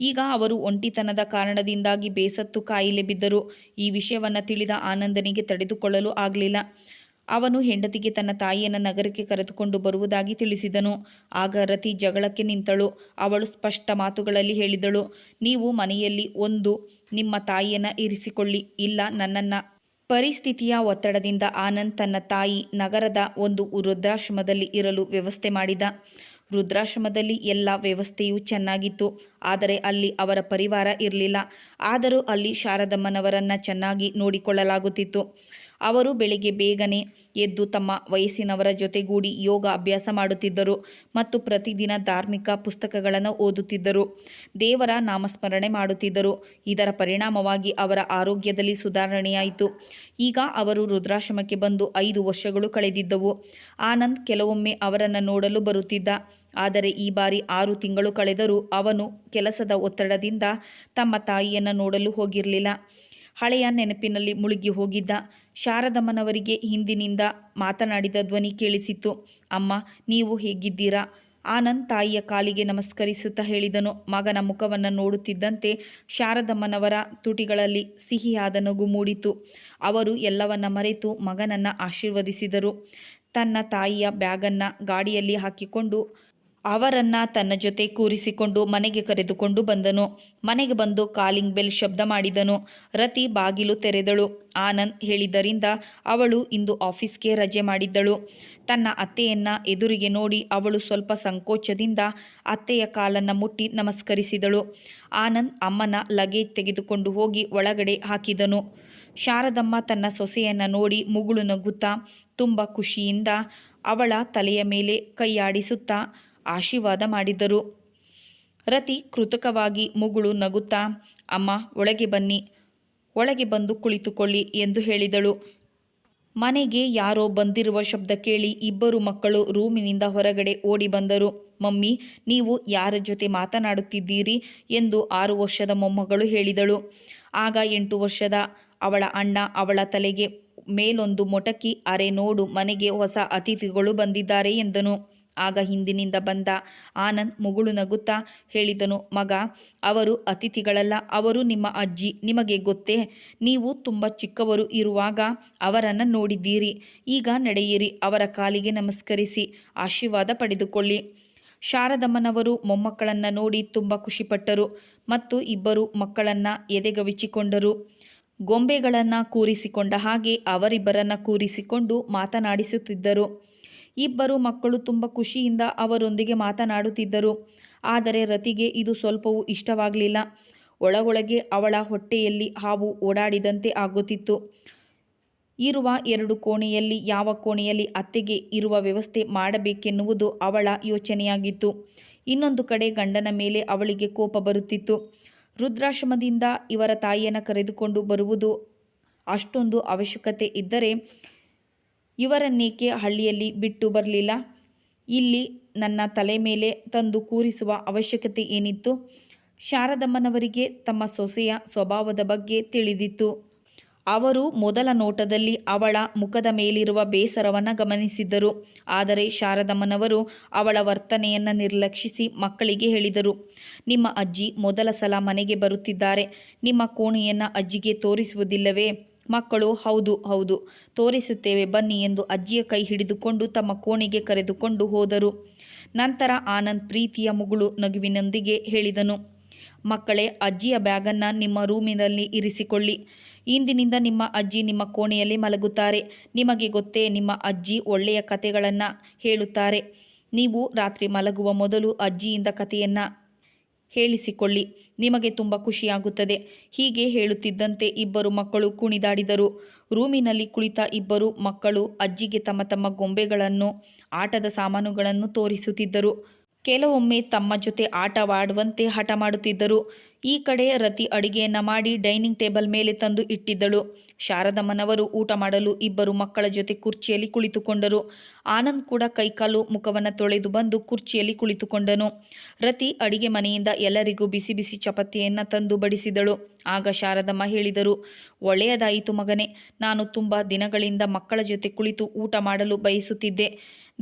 Speaker 1: ಈಗ ಅವರು ಒಂಟಿತನದ ಕಾರಣದಿಂದಾಗಿ ಬೇಸತ್ತು ಕಾಯಿಲೆ ಬಿದ್ದರು ಈ ವಿಷಯವನ್ನು ತಿಳಿದ ಆನಂದನಿಗೆ ತಡೆದುಕೊಳ್ಳಲು ಆಗಲಿಲ್ಲ. ಅವನು ಹೆಂಡತಿಗೆ ತನ್ನ ತಾಯಿಯನ್ನು ನಗರಕ್ಕೆ ಕರೆದುಕೊಂಡು ಬರುವುದಾಗಿ ತಿಳಿಸಿದನು. ಆಗ ರತಿ ಜಗಳಕ್ಕೆ ನಿಂತಳು. ಅವಳು ಸ್ಪಷ್ಟ ಮಾತುಗಳಲ್ಲಿ ಹೇಳಿದಳು, ನೀವು ಮನೆಯಲ್ಲಿ ಒಂದು ನಿಮ್ಮ ತಾಯಿಯನ್ನು ಇರಿಸಿಕೊಳ್ಳಿ, ಇಲ್ಲ ನನ್ನನ್ನು. ಪರಿಸ್ಥಿತಿಯ ಒತ್ತಡದಿಂದ ಆನಂದ್ ತನ್ನ ತಾಯಿ ನಗರದ ಒಂದು ವೃದ್ಧಾಶ್ರಮದಲ್ಲಿ ಇರಲು ವ್ಯವಸ್ಥೆ ಮಾಡಿದ. ವೃದ್ಧಾಶ್ರಮದಲ್ಲಿ ಎಲ್ಲ ವ್ಯವಸ್ಥೆಯೂ ಚೆನ್ನಾಗಿತ್ತು. ಆದರೆ ಅಲ್ಲಿ ಅವರ ಪರಿವಾರ ಇರಲಿಲ್ಲ. ಆದರೂ ಅಲ್ಲಿ ಶಾರದಮ್ಮನವರನ್ನು ಚೆನ್ನಾಗಿ ನೋಡಿಕೊಳ್ಳಲಾಗುತ್ತಿತ್ತು. ಅವರು ಬೆಳಿಗ್ಗೆ ಬೇಗನೆ ಎದ್ದು ತಮ್ಮ ವಯಸ್ಸಿನವರ ಜೊತೆಗೂಡಿ ಯೋಗ ಅಭ್ಯಾಸ ಮಾಡುತ್ತಿದ್ದರು ಮತ್ತು ಪ್ರತಿದಿನ ಧಾರ್ಮಿಕ ಪುಸ್ತಕಗಳನ್ನು ಓದುತ್ತಿದ್ದರು. ದೇವರ ನಾಮಸ್ಮರಣೆ ಮಾಡುತ್ತಿದ್ದರು. ಇದರ ಪರಿಣಾಮವಾಗಿ ಅವರ ಆರೋಗ್ಯದಲ್ಲಿ ಸುಧಾರಣೆಯಾಯಿತು. ಈಗ ಅವರು ರುದ್ರಾಶ್ರಮಕ್ಕೆ ಬಂದು ಐದು ವರ್ಷಗಳು ಕಳೆದಿದ್ದವು. ಆನಂದ್ ಕೆಲವೊಮ್ಮೆ ಅವರನ್ನು ನೋಡಲು ಬರುತ್ತಿದ್ದ. ಆದರೆ ಈ ಬಾರಿ ಆರು ತಿಂಗಳು ಕಳೆದರೂ ಅವನು ಕೆಲಸದ ಒತ್ತಡದಿಂದ ತಮ್ಮ ತಾಯಿಯನ್ನು ನೋಡಲು ಹೋಗಿರಲಿಲ್ಲ. ಹಳೆಯ ನೆನಪಿನಲ್ಲಿ ಮುಳುಗಿ ಹೋಗಿದ್ದ. ಶಾರದಮ್ಮನವರಿಗೆ ಹಿಂದಿನಿಂದ ಮಾತನಾಡಿದ ಧ್ವನಿ ಕೇಳಿಸಿತು. ಅಮ್ಮ, ನೀವು ಹೇಗಿದ್ದೀರಾ? ಆನಂದ್ ತಾಯಿಯ ಕಾಲಿಗೆ ನಮಸ್ಕರಿಸುತ್ತಾ ಹೇಳಿದನು. ಮಗನ ಮುಖವನ್ನು ನೋಡುತ್ತಿದ್ದಂತೆ ಶಾರದಮ್ಮನವರ ತುಟಿಗಳಲ್ಲಿ ಸಿಹಿಯಾದ ನಗು ಮೂಡಿತು. ಅವರು ಎಲ್ಲವನ್ನ ಮರೆತು ಮಗನನ್ನು ಆಶೀರ್ವದಿಸಿದರು. ತನ್ನ ತಾಯಿಯ ಬ್ಯಾಗನ್ನು ಗಾಡಿಯಲ್ಲಿ ಹಾಕಿಕೊಂಡು ಅವರನ್ನ ತನ್ನ ಜೊತೆ ಕೂರಿಸಿಕೊಂಡು ಮನೆಗೆ ಕರೆದುಕೊಂಡು ಬಂದನು. ಮನೆಗೆ ಬಂದು ಕಾಲಿಂಗ್ ಬೆಲ್ ಶಬ್ದ ಮಾಡಿದನು. ರತಿ ಬಾಗಿಲು ತೆರೆದಳು. ಆನಂದ್ ಹೇಳಿದ್ದರಿಂದ ಅವಳು ಇಂದು ಆಫೀಸ್ಗೆ ರಜೆ ಮಾಡಿದ್ದಳು. ತನ್ನ ಅತ್ತೆಯನ್ನ ಎದುರಿಗೆ ನೋಡಿ ಅವಳು ಸ್ವಲ್ಪ ಸಂಕೋಚದಿಂದ ಅತ್ತೆಯ ಕಾಲನ್ನು ಮುಟ್ಟಿ ನಮಸ್ಕರಿಸಿದಳು. ಆನಂದ್ ಅಮ್ಮನ ಲಗೇಜ್ ತೆಗೆದುಕೊಂಡು ಹೋಗಿ ಒಳಗಡೆ ಹಾಕಿದನು. ಶಾರದಮ್ಮ ತನ್ನ ಸೊಸೆಯನ್ನು ನೋಡಿ ಮುಗುಳು ನಗುತ್ತಾ, ತುಂಬ ಖುಷಿಯಿಂದ ಅವಳ ತಲೆಯ ಮೇಲೆ ಕೈಯಾಡಿಸುತ್ತಾ ಆಶೀರ್ವಾದ ಮಾಡಿದರು. ರತಿ ಕೃತಕವಾಗಿ ಮುಗುಳು ನಗುತ್ತಾ, ಅಮ್ಮ, ಒಳಗೆ ಬನ್ನಿ, ಒಳಗೆ ಬಂದು ಕುಳಿತುಕೊಳ್ಳಿ ಎಂದು ಹೇಳಿದಳು. ಮನೆಗೆ ಯಾರೋ ಬಂದಿರುವ ಶಬ್ದ ಕೇಳಿ ಇಬ್ಬರು ಮಕ್ಕಳು ರೂಮಿನಿಂದ ಹೊರಗಡೆ ಓಡಿ ಬಂದರು. ಮಮ್ಮಿ, ನೀವು ಯಾರ ಜೊತೆ ಮಾತನಾಡುತ್ತಿದ್ದೀರಿ? ಎಂದು ಆರು ವರ್ಷದ ಮೊಮ್ಮಗಳು ಹೇಳಿದಳು. ಆಗ ಎಂಟು ವರ್ಷದ ಅವಳ ಅಣ್ಣ ಅವಳ ತಲೆಗೆ ಮೇಲೊಂದು ಮೊಟಕಿ, ಅರೆ, ನೋಡು, ಮನೆಗೆ ಹೊಸ ಅತಿಥಿಗಳು ಬಂದಿದ್ದಾರೆ ಎಂದನು. ಆಗ ಹಿಂದಿನಿಂದ ಬಂದ ಆನಂದ್ ಮುಗುಳು ನಗುತ್ತಾ ಹೇಳಿದನು, ಮಗ, ಅವರು ಅತಿಥಿಗಳಲ್ಲ, ಅವರು ನಿಮ್ಮ ಅಜ್ಜಿ, ನಿಮಗೆ ಗೊತ್ತೇ? ನೀವು ತುಂಬ ಚಿಕ್ಕವರು ಇರುವಾಗ ಅವರನ್ನು ನೋಡಿದ್ದೀರಿ. ಈಗ ನಡೆಯಿರಿ, ಅವರ ಕಾಲಿಗೆ ನಮಸ್ಕರಿಸಿ, ಆಶೀರ್ವಾದ ಪಡೆದುಕೊಳ್ಳಿ. ಶಾರದಮ್ಮನವರು ಮೊಮ್ಮಕ್ಕಳನ್ನು ನೋಡಿ ತುಂಬ ಖುಷಿಪಟ್ಟರು ಮತ್ತು ಇಬ್ಬರು ಮಕ್ಕಳನ್ನು ಎದೆಗವಿಚಿಕೊಂಡರು. ಗೊಂಬೆಗಳನ್ನು ಕೂರಿಸಿಕೊಂಡ ಹಾಗೆ ಅವರಿಬ್ಬರನ್ನು ಕೂರಿಸಿಕೊಂಡು ಮಾತನಾಡಿಸುತ್ತಿದ್ದರು. ಇಬ್ಬರು ಮಕ್ಕಳು ತುಂಬ ಖುಷಿಯಿಂದ ಅವರೊಂದಿಗೆ ಮಾತನಾಡುತ್ತಿದ್ದರು. ಆದರೆ ರತಿಗೆ ಇದು ಸ್ವಲ್ಪವೂ ಇಷ್ಟವಾಗಲಿಲ್ಲ. ಒಳಗೊಳಗೆ ಅವಳ ಹೊಟ್ಟೆಯಲ್ಲಿ ಹಾವು ಓಡಾಡಿದಂತೆ ಆಗುತ್ತಿತ್ತು. ಇರುವ ಎರಡು ಕೋಣೆಯಲ್ಲಿ ಯಾವ ಕೋಣೆಯಲ್ಲಿ ಅತ್ತೆಗೆ ಇರುವ ವ್ಯವಸ್ಥೆ ಮಾಡಬೇಕೆನ್ನುವುದು ಅವಳ ಯೋಚನೆಯಾಗಿತ್ತು. ಇನ್ನೊಂದು ಕಡೆ ಗಂಡನ ಮೇಲೆ ಅವಳಿಗೆ ಕೋಪ ಬರುತ್ತಿತ್ತು. ರುದ್ರಾಶ್ರಮದಿಂದ ಇವರ ತಾಯಿಯನ್ನು ಕರೆದುಕೊಂಡು ಬರುವುದು ಅಷ್ಟೊಂದು ಅವಶ್ಯಕತೆ ಇದ್ದರೆ ಇವರನ್ನೇಕೆ ಹಳ್ಳಿಯಲ್ಲಿ ಬಿಟ್ಟು ಬರಲಿಲ್ಲ? ಇಲ್ಲಿ ನನ್ನ ತಲೆ ಮೇಲೆ ತಂದು ಕೂರಿಸುವ ಅವಶ್ಯಕತೆ ಏನಿತ್ತು? ಶಾರದಮ್ಮನವರಿಗೆ ತಮ್ಮ ಸೊಸೆಯ ಸ್ವಭಾವದ ಬಗ್ಗೆ ತಿಳಿದಿತ್ತು. ಅವರು ಮೊದಲ ನೋಟದಲ್ಲಿ ಅವಳ ಮುಖದ ಮೇಲಿರುವ ಬೇಸರವನ್ನು ಗಮನಿಸಿದ್ದರು. ಆದರೆ ಶಾರದಮ್ಮನವರು ಅವಳ ವರ್ತನೆಯನ್ನು ನಿರ್ಲಕ್ಷಿಸಿ ಮಕ್ಕಳಿಗೆ ಹೇಳಿದರು. ನಿಮ್ಮ ಅಜ್ಜಿ ಮೊದಲ ಸಲ ಮನೆಗೆ ಬರುತ್ತಿದ್ದಾರೆ. ನಿಮ್ಮ ಕೋಣೆಯನ್ನು ಅಜ್ಜಿಗೆ ತೋರಿಸುವುದಿಲ್ಲವೇ? ಮಕ್ಕಳು, ಹೌದು ಹೌದು, ತೋರಿಸುತ್ತೇವೆ, ಬನ್ನಿ ಎಂದು ಅಜ್ಜಿಯ ಕೈ ಹಿಡಿದುಕೊಂಡು ತಮ್ಮ ಕೋಣೆಗೆ ಕರೆದುಕೊಂಡು ಹೋದರು. ನಂತರ ಆನಂದ್ ಪ್ರೀತಿಯ ಮುಗುಳು ನಗುವಿನೊಂದಿಗೆ ಹೇಳಿದನು, ಮಕ್ಕಳೇ, ಅಜ್ಜಿಯ ಬ್ಯಾಗನ್ನು ನಿಮ್ಮ ರೂಮಿನಲ್ಲಿ ಇರಿಸಿಕೊಳ್ಳಿ. ಇಂದಿನಿಂದ ನಿಮ್ಮ ಅಜ್ಜಿ ನಿಮ್ಮ ಕೋಣೆಯಲ್ಲಿ ಮಲಗುತ್ತಾರೆ. ನಿಮಗೆ ಗೊತ್ತೇ, ನಿಮ್ಮ ಅಜ್ಜಿ ಒಳ್ಳೆಯ ಕತೆಗಳನ್ನು ಹೇಳುತ್ತಾರೆ. ನೀವು ರಾತ್ರಿ ಮಲಗುವ ಮೊದಲು ಅಜ್ಜಿಯಿಂದ ಕಥೆಯನ್ನು ಹೇಳಿಸಿಕೊಳ್ಳಿ. ನಿಮಗೆ ತುಂಬ ಖುಷಿಯಾಗುತ್ತದೆ. ಹೀಗೆ ಹೇಳುತ್ತಿದ್ದಂತೆ ಇಬ್ಬರು ಮಕ್ಕಳು ಕುಣಿದಾಡಿದರು. ರೂಮಿನಲ್ಲಿ ಕುಳಿತ ಇಬ್ಬರು ಮಕ್ಕಳು ಅಜ್ಜಿಗೆ ತಮ್ಮ ತಮ್ಮ ಗೊಂಬೆಗಳನ್ನು, ಆಟದ ಸಾಮಾನುಗಳನ್ನು ತೋರಿಸುತ್ತಿದ್ದರು. ಕೆಲವೊಮ್ಮೆ ತಮ್ಮ ಜೊತೆ ಆಟವಾಡುವಂತೆ ಹಠ ಮಾಡುತ್ತಿದ್ದರು ಈ ಕಡೆ ರತಿ ಅಡಿಗೆಯನ್ನ ಮಾಡಿ ಡೈನಿಂಗ್ ಟೇಬಲ್ ಮೇಲೆ ತಂದು ಇಟ್ಟಿದ್ದಳು. ಶಾರದಮ್ಮನವರು ಊಟ ಮಾಡಲು ಇಬ್ಬರು ಮಕ್ಕಳ ಜೊತೆ ಕುರ್ಚಿಯಲ್ಲಿ ಕುಳಿತುಕೊಂಡರು. ಆನಂದ್ ಕೂಡ ಕೈಕಾಲು ಮುಖವನ್ನು ತೊಳೆದು ಬಂದು ಕುರ್ಚಿಯಲ್ಲಿ ಕುಳಿತುಕೊಂಡನು. ರತಿ ಅಡಿಗೆ ಮನೆಯಿಂದ ಎಲ್ಲರಿಗೂ ಬಿಸಿ ಬಿಸಿ ಚಪಾತಿಯನ್ನು ತಂದು ಬಡಿಸಿದಳು. ಆಗ ಶಾರದಮ್ಮ ಹೇಳಿದರು, ಒಳ್ಳೆಯದಾಯಿತು ಮಗನೇ, ನಾನು ತುಂಬ ದಿನಗಳಿಂದ ಮಕ್ಕಳ ಜೊತೆ ಕುಳಿತು ಊಟ ಮಾಡಲು ಬಯಸುತ್ತಿದ್ದೆ.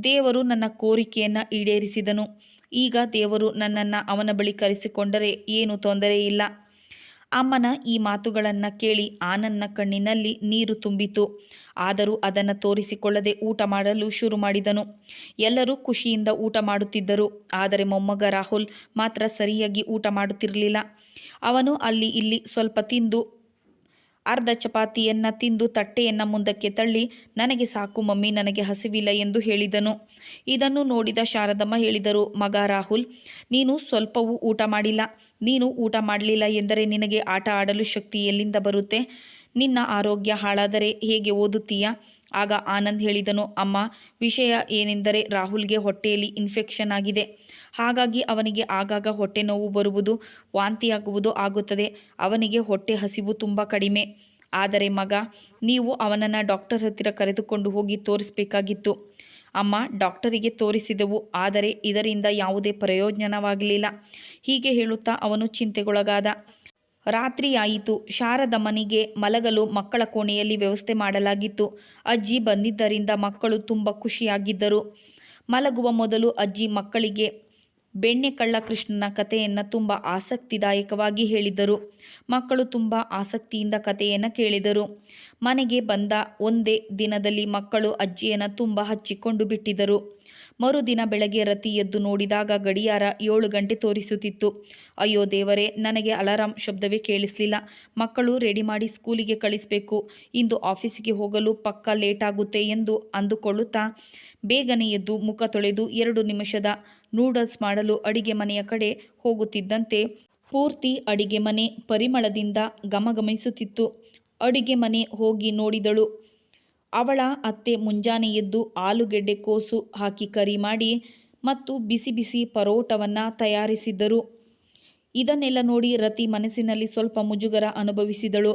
Speaker 1: ದೇವರು ನನ್ನ ಕೋರಿಕೆಯನ್ನು ಈಡೇರಿಸಿದನು. ಈಗ ದೇವರು ನನ್ನನ್ನು ಅವನ ಬಳಿ ಕರೆಸಿಕೊಂಡರೆ ಏನು ತೊಂದರೆ ಇಲ್ಲ. ಅಮ್ಮನ ಈ ಮಾತುಗಳನ್ನು ಕೇಳಿ ಆನನ್ನ ಕಣ್ಣಿನಲ್ಲಿ ನೀರು ತುಂಬಿತು. ಆದರೂ ಅದನ್ನು ತೋರಿಸಿಕೊಳ್ಳದೆ ಊಟ ಮಾಡಲು ಶುರು ಮಾಡಿದನು. ಎಲ್ಲರೂ ಖುಷಿಯಿಂದ ಊಟ ಮಾಡುತ್ತಿದ್ದರು. ಆದರೆ ಮೊಮ್ಮಗ ರಾಹುಲ್ ಮಾತ್ರ ಸರಿಯಾಗಿ ಊಟ ಮಾಡುತ್ತಿರಲಿಲ್ಲ. ಅವನು ಅಲ್ಲಿ ಇಲ್ಲಿ ಸ್ವಲ್ಪ ತಿಂದು ಅರ್ಧ ಚಪಾತಿಯನ್ನು ತಿಂದು ತಟ್ಟೆಯನ್ನು ಮುಂದಕ್ಕೆ ತಳ್ಳಿ, ನನಗೆ ಸಾಕು ಮಮ್ಮಿ, ನನಗೆ ಹಸಿವಿಲ್ಲ ಎಂದು ಹೇಳಿದನು. ಇದನ್ನು ನೋಡಿದ ಶಾರದಮ್ಮ ಹೇಳಿದರು, ಮಗ ರಾಹುಲ್, ನೀನು ಸ್ವಲ್ಪವೂ ಊಟ ಮಾಡಿಲ್ಲ. ನೀನು ಊಟ ಮಾಡಲಿಲ್ಲ ಎಂದರೆ ನಿನಗೆ ಆಟ ಆಡಲು ಶಕ್ತಿ ಎಲ್ಲಿಂದ ಬರುತ್ತೆ? ನಿನ್ನ ಆರೋಗ್ಯ ಹಾಳಾದರೆ ಹೇಗೆ ಓದುತ್ತೀಯಾ? ಆಗ ಆನಂದ್ ಹೇಳಿದನು, ಅಮ್ಮ, ವಿಷಯ ಏನೆಂದರೆ ರಾಹುಲ್ಗೆ ಹೊಟ್ಟೆಯಲ್ಲಿ ಇನ್ಫೆಕ್ಷನ್ ಆಗಿದೆ. ಹಾಗಾಗಿ ಅವನಿಗೆ ಆಗಾಗ ಹೊಟ್ಟೆ ನೋವು ಬರುವುದು ವಾಂತಿಯಾಗುವುದು ಆಗುತ್ತದೆ. ಅವನಿಗೆ ಹೊಟ್ಟೆ ಹಸಿವು ತುಂಬ ಕಡಿಮೆ. ಆದರೆ ಮಗ, ನೀವು ಅವನನ್ನು ಡಾಕ್ಟರ್ ಹತ್ತಿರ ಕರೆದುಕೊಂಡು ಹೋಗಿ ತೋರಿಸಬೇಕಾಗಿತ್ತು. ಅಮ್ಮ ಡಾಕ್ಟರಿಗೆ ತೋರಿಸಿದೆವು. ಆದರೆ ಇದರಿಂದ ಯಾವುದೇ ಪ್ರಯೋಜನವಾಗಲಿಲ್ಲ. ಹೀಗೆ ಹೇಳುತ್ತಾ ಅವನು ಚಿಂತೆಗೊಳಗಾದ. ರಾತ್ರಿಯಾಯಿತು. ಶಾರದಮ್ಮನಿಗೆ ಮಲಗಲು ಮಕ್ಕಳ ಕೋಣೆಯಲ್ಲಿ ವ್ಯವಸ್ಥೆ ಮಾಡಲಾಗಿತ್ತು. ಅಜ್ಜಿ ಬಂದಿದ್ದರಿಂದ ಮಕ್ಕಳು ತುಂಬ ಖುಷಿಯಾಗಿದ್ದರು. ಮಲಗುವ ಮೊದಲು ಅಜ್ಜಿ ಮಕ್ಕಳಿಗೆ ಬೆಣ್ಣೆಕಳ್ಳ ಕೃಷ್ಣನ ಕಥೆಯನ್ನು ತುಂಬ ಆಸಕ್ತಿದಾಯಕವಾಗಿ ಹೇಳಿದರು. ಮಕ್ಕಳು ತುಂಬ ಆಸಕ್ತಿಯಿಂದ ಕಥೆಯನ್ನು ಕೇಳಿದರು. ಮನೆಗೆ ಬಂದ ಒಂದೇ ದಿನದಲ್ಲಿ ಮಕ್ಕಳು ಅಜ್ಜಿಯನ್ನು ತುಂಬ ಹಚ್ಚಿಕೊಂಡು ಬಿಟ್ಟಿದ್ದರು. ಮರುದಿನ ಬೆಳಗ್ಗೆ ರತಿ ಎದ್ದು ನೋಡಿದಾಗ ಗಡಿಯಾರ ಏಳು ಗಂಟೆ ತೋರಿಸುತ್ತಿತ್ತು. ಅಯ್ಯೋ ದೇವರೇ, ನನಗೆ ಅಲಾರಾಂ ಶಬ್ದವೇ ಕೇಳಿಸಲಿಲ್ಲ. ಮಕ್ಕಳು ರೆಡಿ ಮಾಡಿ ಸ್ಕೂಲಿಗೆ ಕಳಿಸಬೇಕು. ಇಂದು ಆಫೀಸಿಗೆ ಹೋಗಲು ಪಕ್ಕ ಲೇಟ್ ಆಗುತ್ತೆ ಎಂದು ಅಂದುಕೊಳ್ಳುತ್ತಾ ಬೇಗನೆ ಎದ್ದು ಮುಖ ತೊಳೆದು ಎರಡು ನಿಮಿಷದ ನೂಡಲ್ಸ್ ಮಾಡಲು ಅಡಿಗೆ ಮನೆಯ ಕಡೆ ಹೋಗುತ್ತಿದ್ದಂತೆ ಪೂರ್ತಿ ಅಡಿಗೆ ಮನೆ ಪರಿಮಳದಿಂದ ಗಮಗಮಿಸುತ್ತಿತ್ತು ಅಡಿಗೆ ಮನೆ ಹೋಗಿ ನೋಡಿದಳು. ಅವಳ ಅತ್ತೆ ಮುಂಜಾನೆ ಎದ್ದು ಆಲೂಗೆಡ್ಡೆ ಕೋಸು ಹಾಕಿ ಕರಿ ಮಾಡಿ ಮತ್ತು ಬಿಸಿ ಬಿಸಿ ಪರೋಟವನ್ನು ತಯಾರಿಸಿದ್ದರು. ಇದನ್ನೆಲ್ಲ ನೋಡಿ ರತಿ ಮನಸ್ಸಿನಲ್ಲಿ ಸ್ವಲ್ಪ ಮುಜುಗರ ಅನುಭವಿಸಿದಳು.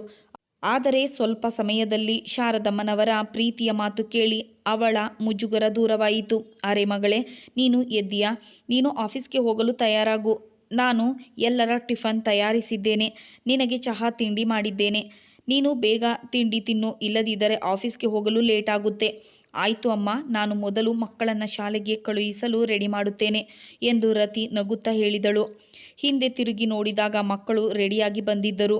Speaker 1: ಆದರೆ ಸ್ವಲ್ಪ ಸಮಯದಲ್ಲಿ ಶಾರದಮ್ಮನವರ ಪ್ರೀತಿಯ ಮಾತು ಕೇಳಿ ಅವಳ ಮುಜುಗರ ದೂರವಾಯಿತು. ಅರೆ ಮಗಳೇ, ನೀನು ಎದ್ದೀಯ? ನೀನು ಆಫೀಸ್ಗೆ ಹೋಗಲು ತಯಾರಾಗು. ನಾನು ಎಲ್ಲರ ಟಿಫನ್ ತಯಾರಿಸಿದ್ದೇನೆ. ನಿನಗೆ ಚಹಾ ತಿಂಡಿ ಮಾಡಿದ್ದೇನೆ. ನೀನು ಬೇಗ ತಿಂಡಿ ತಿನ್ನು. ಇಲ್ಲದಿದ್ದರೆ ಆಫೀಸ್ಗೆ ಹೋಗಲು ಲೇಟ್ ಆಗುತ್ತೆ ಆಯಿತು ಅಮ್ಮ, ನಾನು ಮೊದಲು ಮಕ್ಕಳನ್ನು ಶಾಲೆಗೆ ಕಳುಹಿಸಲು ರೆಡಿ ಮಾಡುತ್ತೇನೆ ಎಂದು ರತಿ ನಗುತ್ತಾ ಹೇಳಿದಳು. ಹಿಂದೆ ತಿರುಗಿ ನೋಡಿದಾಗ ಮಕ್ಕಳು ರೆಡಿಯಾಗಿ ಬಂದಿದ್ದರು.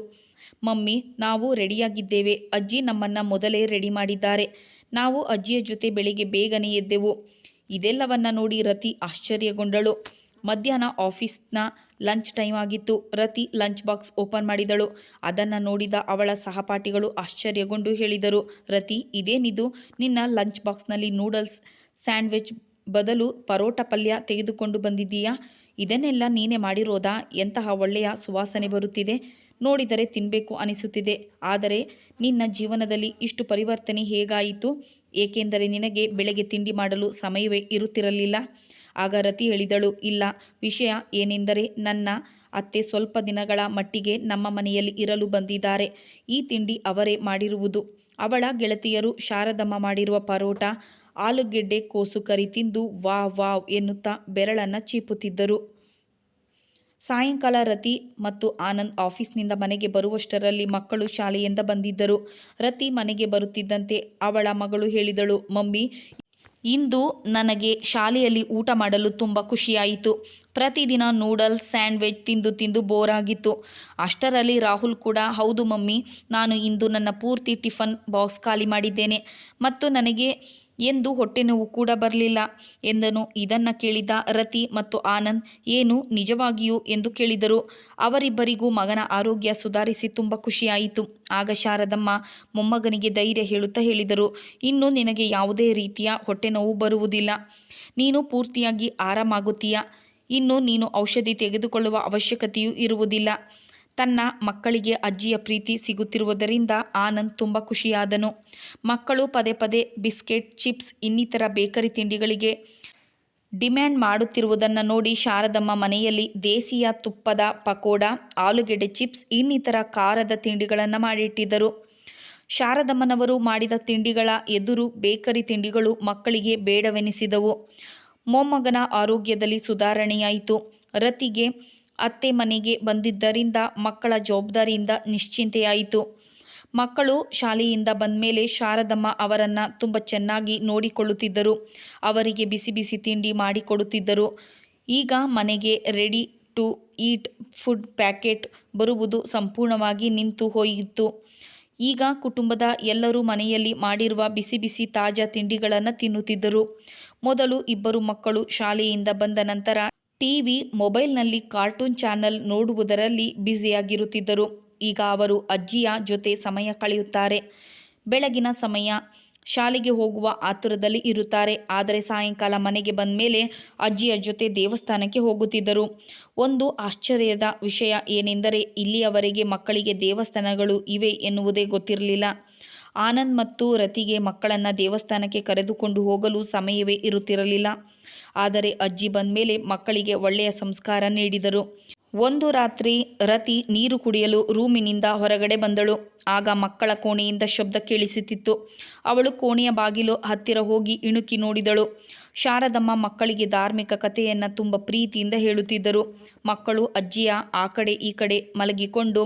Speaker 1: ಮಮ್ಮಿ, ನಾವು ರೆಡಿಯಾಗಿದ್ದೇವೆ. ಅಜ್ಜಿ ನಮ್ಮನ್ನು ಮೊದಲೇ ರೆಡಿ ಮಾಡಿದ್ದಾರೆ. ನಾವು ಅಜ್ಜಿಯ ಜೊತೆ ಬೆಳಿಗ್ಗೆ ಬೇಗನೆ ಎದ್ದೆವು. ಇದೆಲ್ಲವನ್ನ ನೋಡಿ ರತಿ ಆಶ್ಚರ್ಯಗೊಂಡಳು. ಮಧ್ಯಾಹ್ನ ಆಫೀಸ್ನ ಲಂಚ್ ಟೈಮ್ ಆಗಿತ್ತು. ರತಿ ಲಂಚ್ ಬಾಕ್ಸ್ ಓಪನ್ ಮಾಡಿದಳು. ಅದನ್ನು ನೋಡಿದ ಅವಳ ಸಹಪಾಠಿಗಳು ಆಶ್ಚರ್ಯಗೊಂಡು ಹೇಳಿದರು, ರತಿ, ಇದೇನಿದು? ನಿನ್ನ ಲಂಚ್ ಬಾಕ್ಸ್ನಲ್ಲಿ ನೂಡಲ್ಸ್ ಸ್ಯಾಂಡ್ವಿಚ್ ಬದಲು ಪರೋಟ ಪಲ್ಯ ತೆಗೆದುಕೊಂಡು ಬಂದಿದ್ದೀಯಾ? ಇದನ್ನೆಲ್ಲ ನೀನೇ ಮಾಡಿರೋದಾ? ಎಂತಹ ಒಳ್ಳೆಯ ಸುವಾಸನೆ ಬರುತ್ತಿದೆ. ನೋಡಿದರೆ ತಿನ್ನಬೇಕು ಅನಿಸುತ್ತಿದೆ. ಆದರೆ ನಿನ್ನ ಜೀವನದಲ್ಲಿ ಇಷ್ಟು ಪರಿವರ್ತನೆ ಹೇಗಾಯಿತು? ಏಕೆಂದರೆ ನಿನಗೆ ಬೆಳಗ್ಗೆ ತಿಂಡಿ ಮಾಡಲು ಸಮಯವೇ ಇರುತ್ತಿರಲಿಲ್ಲ. ಆಗ ರತಿ ಹೇಳಿದಳು, ಇಲ್ಲ, ವಿಷಯ ಏನೆಂದರೆ ನನ್ನ ಅತ್ತೆ ಸ್ವಲ್ಪ ದಿನಗಳ ಮಟ್ಟಿಗೆ ನಮ್ಮ ಮನೆಯಲ್ಲಿ ಇರಲು ಬಂದಿದ್ದಾರೆ. ಈ ತಿಂಡಿ ಅವರೇ ಮಾಡಿರುವುದು. ಅವಳ ಗೆಳತಿಯರು ಶಾರದಮ್ಮ ಮಾಡಿರುವ ಪರೋಟ, ಆಲೂಗೆಡ್ಡೆ, ಕೋಸು ಕರಿ ತಿಂದು ವಾವ್ ವಾವ್ ಎನ್ನುತ್ತಾ ಬೆರಳನ್ನು ಚೀಪುತ್ತಿದ್ದರು. ಸಾಯಂಕಾಲ ರತಿ ಮತ್ತು ಆನಂದ್ ಆಫೀಸ್ನಿಂದ ಮನೆಗೆ ಬರುವಷ್ಟರಲ್ಲಿ ಮಕ್ಕಳು ಶಾಲೆಯಿಂದ ಬಂದಿದ್ದರು. ರತಿ ಮನೆಗೆ ಬರುತ್ತಿದ್ದಂತೆ ಅವಳ ಮಗಳು ಹೇಳಿದಳು, ಮಮ್ಮಿ, ಇಂದು ನನಗೆ ಶಾಲೆಯಲ್ಲಿ ಊಟ ಮಾಡಲು ತುಂಬ ಖುಷಿಯಾಯಿತು. ಪ್ರತಿದಿನ ನೂಡಲ್ಸ್, ಸ್ಯಾಂಡ್ವಿಚ್ ತಿಂದು ತಿಂದು ಬೋರ್ ಆಗಿತ್ತು ಅಷ್ಟರಲ್ಲಿ ರಾಹುಲ್ ಕೂಡ, ಹೌದು ಮಮ್ಮಿ, ನಾನು ಇಂದು ನನ್ನ ಪೂರ್ತಿ ಟಿಫನ್ ಬಾಕ್ಸ್ ಖಾಲಿ ಮಾಡಿದ್ದೇನೆ. ಮತ್ತು ನನಗೆ ಎಂದು ಹೊಟ್ಟೆ ನೋವು ಕೂಡ ಬರಲಿಲ್ಲ ಎಂದನು. ಇದನ್ನು ಕೇಳಿದ ರತಿ ಮತ್ತು ಆನಂದ್, ಏನು ನಿಜವಾಗಿಯೂ ಎಂದು ಕೇಳಿದರು. ಅವರಿಬ್ಬರಿಗೂ ಮಗನ ಆರೋಗ್ಯ ಸುಧಾರಿಸಿ ತುಂಬ ಖುಷಿಯಾಯಿತು. ಆಗ ಶಾರದಮ್ಮ ಮೊಮ್ಮಗನಿಗೆ ಧೈರ್ಯ ಹೇಳುತ್ತಾ ಹೇಳಿದರು, ಇನ್ನು ನಿನಗೆ ಯಾವುದೇ ರೀತಿಯ ಹೊಟ್ಟೆ ನೋವು ಬರುವುದಿಲ್ಲ. ನೀನು ಪೂರ್ತಿಯಾಗಿ ಆರಾಮಾಗುತ್ತೀಯ? ಇನ್ನು ನೀನು ಔಷಧಿ ತೆಗೆದುಕೊಳ್ಳುವ ಅವಶ್ಯಕತೆಯೂ ಇರುವುದಿಲ್ಲ. ತನ್ನ ಮಕ್ಕಳಿಗೆ ಅಜ್ಜಿಯ ಪ್ರೀತಿ ಸಿಗುತ್ತಿರುವುದರಿಂದ ಆನಂದ್ ತುಂಬ ಖುಷಿಯಾದನು. ಮಕ್ಕಳು ಪದೇ ಪದೇ ಬಿಸ್ಕೆಟ್, ಚಿಪ್ಸ್, ಇನ್ನಿತರ ಬೇಕರಿ ತಿಂಡಿಗಳಿಗೆ ಡಿಮ್ಯಾಂಡ್ ಮಾಡುತ್ತಿರುವುದನ್ನು ನೋಡಿ ಶಾರದಮ್ಮ ಮನೆಯಲ್ಲಿ ದೇಸಿಯ ತುಪ್ಪದ ಪಕೋಡ, ಆಲೂಗೆಡ್ಡೆ ಚಿಪ್ಸ್, ಇನ್ನಿತರ ಖಾರದ ತಿಂಡಿಗಳನ್ನು ಮಾಡಿಟ್ಟಿದ್ದರು. ಶಾರದಮ್ಮನವರು ಮಾಡಿದ ತಿಂಡಿಗಳ ಎದುರು ಬೇಕರಿ ತಿಂಡಿಗಳು ಮಕ್ಕಳಿಗೆ ಬೇಡವೆನಿಸಿದವು. ಮೊಮ್ಮಗನ ಆರೋಗ್ಯದಲ್ಲಿ ಸುಧಾರಣೆಯಾಯಿತು. ರತಿಗೆ ಅತ್ತೆ ಮನೆಗೆ ಬಂದಿದ್ದರಿಂದ ಮಕ್ಕಳ ಜವಾಬ್ದಾರಿಯಿಂದ ನಿಶ್ಚಿಂತೆಯಾಯಿತು. ಮಕ್ಕಳು ಶಾಲೆಯಿಂದ ಬಂದಮೇಲೆ ಶಾರದಮ್ಮ ಅವರನ್ನು ತುಂಬ ಚೆನ್ನಾಗಿ ನೋಡಿಕೊಳ್ಳುತ್ತಿದ್ದರು. ಅವರಿಗೆ ಬಿಸಿ ಬಿಸಿ ತಿಂಡಿ ಮಾಡಿಕೊಡುತ್ತಿದ್ದರು. ಈಗ ಮನೆಗೆ ready to eat food packet ಬರುವುದು ಸಂಪೂರ್ಣವಾಗಿ ನಿಂತು ಹೋಯಿತು. ಈಗ ಕುಟುಂಬದ ಎಲ್ಲರೂ ಮನೆಯಲ್ಲಿ ಮಾಡಿರುವ ಬಿಸಿ ಬಿಸಿ ತಾಜಾ ತಿಂಡಿಗಳನ್ನು ತಿನ್ನುತ್ತಿದ್ದರು. ಮೊದಲು ಇಬ್ಬರು ಮಕ್ಕಳು ಶಾಲೆಯಿಂದ ಬಂದ ನಂತರ ಟಿವಿ ಮೊಬೈಲ್ನಲ್ಲಿ ಕಾರ್ಟೂನ್ ಚಾನೆಲ್ ನೋಡುವುದರಲ್ಲಿ ಬ್ಯುಸಿಯಾಗಿರುತ್ತಿದ್ದರು. ಈಗ ಅವರು ಅಜ್ಜಿಯ ಜೊತೆ ಸಮಯ ಕಳೆಯುತ್ತಾರೆ. ಬೆಳಗಿನ ಸಮಯ, ಶಾಲೆಗೆ ಹೋಗುವ ಆತುರದಲ್ಲಿ ಇರುತ್ತಾರೆ. ಆದರೆ ಸಾಯಂಕಾಲ ಮನೆಗೆ ಬಂದ ಮೇಲೆ ಅಜ್ಜಿಯ ಜೊತೆ ದೇವಸ್ಥಾನಕ್ಕೆ ಹೋಗುತ್ತಿದ್ದರು. ಒಂದು ಆಶ್ಚರ್ಯದ ವಿಷಯ ಏನೆಂದರೆ, ಇಲ್ಲಿಯವರೆಗೆ ಮಕ್ಕಳಿಗೆ ದೇವಸ್ಥಾನಗಳು ಇವೆ ಎನ್ನುವುದೇ ಗೊತ್ತಿರಲಿಲ್ಲ. ಆನಂದ್ ಮತ್ತು ರತಿಗೆ ಮಕ್ಕಳನ್ನು ದೇವಸ್ಥಾನಕ್ಕೆ ಕರೆದುಕೊಂಡು ಹೋಗಲು ಸಮಯವೇ ಇರುತ್ತಿರಲಿಲ್ಲ. ಆದರೆ ಅಜ್ಜಿ ಬಂದ ಮೇಲೆ ಮಕ್ಕಳಿಗೆ ಒಳ್ಳೆಯ ಸಂಸ್ಕಾರ ನೀಡಿದರು. ಒಂದು ರಾತ್ರಿ ರತಿ ನೀರು ಕುಡಿಯಲು ರೂಮಿನಿಂದ ಹೊರಗಡೆ ಬಂದಳು. ಆಗ ಮಕ್ಕಳ ಕೋಣೆಯಿಂದ ಶಬ್ದ ಕೇಳಿಸುತ್ತಿತ್ತು. ಅವಳು ಕೋಣೆಯ ಬಾಗಿಲು ಹತ್ತಿರ ಹೋಗಿ ಇಣುಕಿ ನೋಡಿದಳು. ಶಾರದಮ್ಮ ಮಕ್ಕಳಿಗೆ ಧಾರ್ಮಿಕ ಕಥೆಯನ್ನು ತುಂಬ ಪ್ರೀತಿಯಿಂದ ಹೇಳುತ್ತಿದ್ದರು. ಮಕ್ಕಳು ಅಜ್ಜಿಯ ಆ ಕಡೆ ಈ ಕಡೆ ಮಲಗಿಕೊಂಡು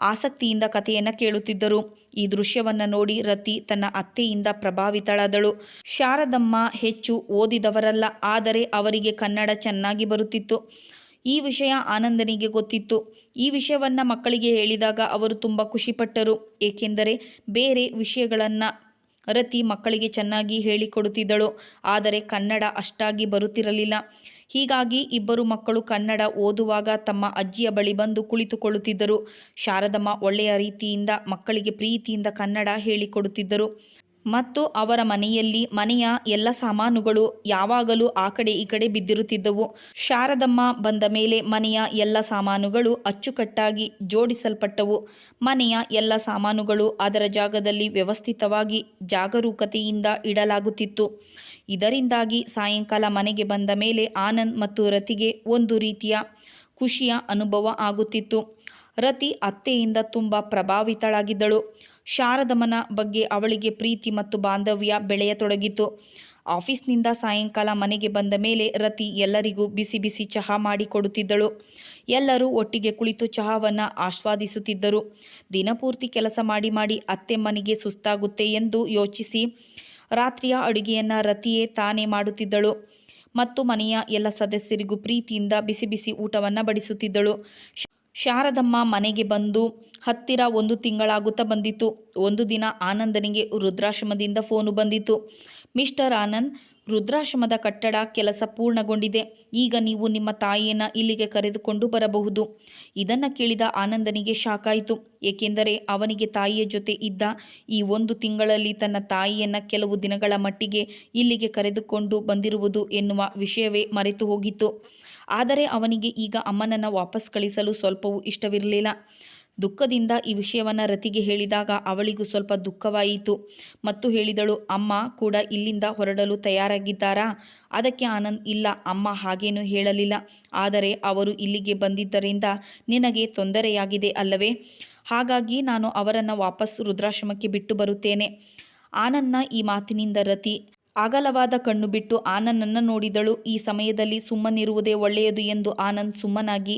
Speaker 1: ಆಸಕ್ತಿಯಿಂದ ಕಥೆಯನ್ನು ಕೇಳುತ್ತಿದ್ದರು. ಈ ದೃಶ್ಯವನ್ನು ನೋಡಿ ರತಿ ತನ್ನ ಅತ್ತೆಯಿಂದ ಪ್ರಭಾವಿತಳಾದಳು. ಶಾರದಮ್ಮ ಹೆಚ್ಚು ಓದಿದವರಲ್ಲ, ಆದರೆ ಅವರಿಗೆ ಕನ್ನಡ ಚೆನ್ನಾಗಿ ಬರುತ್ತಿತ್ತು. ಈ ವಿಷಯ ಆನಂದನಿಗೆ ಗೊತ್ತಿತ್ತು. ಈ ವಿಷಯವನ್ನು ಮಕ್ಕಳಿಗೆ ಹೇಳಿದಾಗ ಅವರು ತುಂಬ ಖುಷಿಪಟ್ಟರು. ಏಕೆಂದರೆ ಬೇರೆ ವಿಷಯಗಳನ್ನು ರತಿ ಮಕ್ಕಳಿಗೆ ಚೆನ್ನಾಗಿ ಹೇಳಿಕೊಡುತ್ತಿದ್ದಳು. ಆದರೆ ಕನ್ನಡ ಅಷ್ಟಾಗಿ ಬರುತ್ತಿರಲಿಲ್ಲ. ಹೀಗಾಗಿ ಇಬ್ಬರು ಮಕ್ಕಳು ಕನ್ನಡ ಓದುವಾಗ ತಮ್ಮ ಅಜ್ಜಿಯ ಬಳಿ ಬಂದು ಕುಳಿತುಕೊಳ್ಳುತ್ತಿದ್ದರು. ಶಾರದಮ್ಮ ಒಳ್ಳೆಯ ರೀತಿಯಿಂದ ಮಕ್ಕಳಿಗೆ ಪ್ರೀತಿಯಿಂದ ಕನ್ನಡ ಹೇಳಿಕೊಡುತ್ತಿದ್ದರು. ಮತ್ತು ಅವರ ಮನೆಯಲ್ಲಿ ಮನೆಯ ಎಲ್ಲ ಸಾಮಾನುಗಳು ಯಾವಾಗಲೂ ಆ ಕಡೆ ಈ ಕಡೆ ಬಿದ್ದಿರುತ್ತಿದ್ದವು. ಶಾರದಮ್ಮ ಬಂದ ಮೇಲೆ ಮನೆಯ ಎಲ್ಲ ಸಾಮಾನುಗಳು ಅಚ್ಚುಕಟ್ಟಾಗಿ ಜೋಡಿಸಲ್ಪಟ್ಟವು. ಮನೆಯ ಎಲ್ಲ ಸಾಮಾನುಗಳು ಅದರ ಜಾಗದಲ್ಲಿ ವ್ಯವಸ್ಥಿತವಾಗಿ ಜಾಗರೂಕತೆಯಿಂದ ಇಡಲಾಗುತ್ತಿತ್ತು. ಇದರಿಂದಾಗಿ ಸಾಯಂಕಾಲ ಮನೆಗೆ ಬಂದ ಮೇಲೆ ಆನಂದ್ ಮತ್ತು ರತಿಗೆ ಒಂದು ರೀತಿಯ ಖುಷಿಯ ಅನುಭವ ಆಗುತ್ತಿತ್ತು. ರತಿ ಅತ್ತೆಯಿಂದ ತುಂಬ ಪ್ರಭಾವಿತಳಾಗಿದ್ದಳು. ಶಾರದಮ್ಮನ ಬಗ್ಗೆ ಅವಳಿಗೆ ಪ್ರೀತಿ ಮತ್ತು ಬಾಂಧವ್ಯ ಬೆಳೆಯತೊಡಗಿತು. ಆಫೀಸ್ನಿಂದ ಸಾಯಂಕಾಲ ಮನೆಗೆ ಬಂದ ಮೇಲೆ ರತಿ ಎಲ್ಲರಿಗೂ ಬಿಸಿ ಬಿಸಿ ಚಹಾ ಮಾಡಿಕೊಡುತ್ತಿದ್ದಳು ಎಲ್ಲರೂ ಒಟ್ಟಿಗೆ ಕುಳಿತು ಚಹಾವನ್ನು ಆಸ್ವಾದಿಸುತ್ತಿದ್ದರು ದಿನಪೂರ್ತಿ ಕೆಲಸ ಮಾಡಿ ಮಾಡಿ ಅತ್ತೆ ಮನೆಗೆ ಸುಸ್ತಾಗುತ್ತೆ ಎಂದು ಯೋಚಿಸಿ ರಾತ್ರಿಯ ಅಡುಗೆಯನ್ನು ರತಿಯೇ ತಾನೇ ಮಾಡುತ್ತಿದ್ದಳು. ಮತ್ತು ಮನೆಯ ಎಲ್ಲ ಸದಸ್ಯರಿಗೂ ಪ್ರೀತಿಯಿಂದ ಬಿಸಿ ಬಿಸಿ ಊಟವನ್ನು ಬಡಿಸುತ್ತಿದ್ದಳು. ಶಾರದಮ್ಮ ಮನೆಗೆ ಬಂದು ಹತ್ತಿರ ಒಂದು ತಿಂಗಳಾಗುತ್ತಾ ಬಂದಿತ್ತು. ಒಂದು ದಿನ ಆನಂದನಿಗೆ ವೃದ್ಧಾಶ್ರಮದಿಂದ ಫೋನು ಬಂದಿತ್ತು. ಮಿಸ್ಟರ್ ಆನಂದ್ ರುದ್ರಾಶ್ರಮದ ಕಟ್ಟಡ ಕೆಲಸ ಪೂರ್ಣಗೊಂಡಿದೆ. ಈಗ ನೀವು ನಿಮ್ಮ ತಾಯಿಯನ್ನು ಇಲ್ಲಿಗೆ ಕರೆದುಕೊಂಡು ಬರಬಹುದು. ಇದನ್ನು ಕೇಳಿದ ಆನಂದನಿಗೆ ಶಾಕಾಯಿತು. ಏಕೆಂದರೆ ಅವನಿಗೆ ತಾಯಿಯ ಜೊತೆ ಇದ್ದ ಈ ಒಂದು ತಿಂಗಳಲ್ಲಿ ತನ್ನ ತಾಯಿಯನ್ನು ಕೆಲವು ದಿನಗಳ ಮಟ್ಟಿಗೆ ಇಲ್ಲಿಗೆ ಕರೆದುಕೊಂಡು ಬಂದಿರುವುದು ಎನ್ನುವ ವಿಷಯವೇ ಮರೆತು ಹೋಗಿತ್ತು. ಆದರೆ ಅವನಿಗೆ ಈಗ ಅಮ್ಮನನ್ನು ವಾಪಸ್ ಕಳಿಸಲು ಸ್ವಲ್ಪವೂ ಇಷ್ಟವಿರಲಿಲ್ಲ. ದುಃಖದಿಂದ ಈ ವಿಷಯವನ್ನು ರತಿಗೆ ಹೇಳಿದಾಗ ಅವಳಿಗೂ ಸ್ವಲ್ಪ ದುಃಖವಾಯಿತು. ಮತ್ತು ಹೇಳಿದಳು, ಅಮ್ಮ ಕೂಡ ಇಲ್ಲಿಂದ ಹೊರಡಲು ತಯಾರಾಗಿದ್ದಾರಾ? ಅದಕ್ಕೆ ಆನಂದ್, ಇಲ್ಲ, ಅಮ್ಮ ಹಾಗೇನೂ ಹೇಳಲಿಲ್ಲ. ಆದರೆ ಅವರು ಇಲ್ಲಿಗೆ ಬಂದಿದ್ದರಿಂದ ನಿನಗೆ ತೊಂದರೆಯಾಗಿದೆ ಅಲ್ಲವೇ? ಹಾಗಾಗಿ ನಾನು ಅವರನ್ನು ವಾಪಸ್ ರುದ್ರಾಶ್ರಮಕ್ಕೆ ಬಿಟ್ಟು ಬರುತ್ತೇನೆ. ಆನಂದ್ನ ಈ ಮಾತಿನಿಂದ ರತಿ ಅಗಲವಾದ ಕಣ್ಣು ಬಿಟ್ಟು ಆನಂದನ್ನು ನೋಡಿದಳು. ಈ ಸಮಯದಲ್ಲಿ ಸುಮ್ಮನಿರುವುದೇ ಒಳ್ಳೆಯದು ಎಂದು ಆನಂದ್ ಸುಮ್ಮನಾಗಿ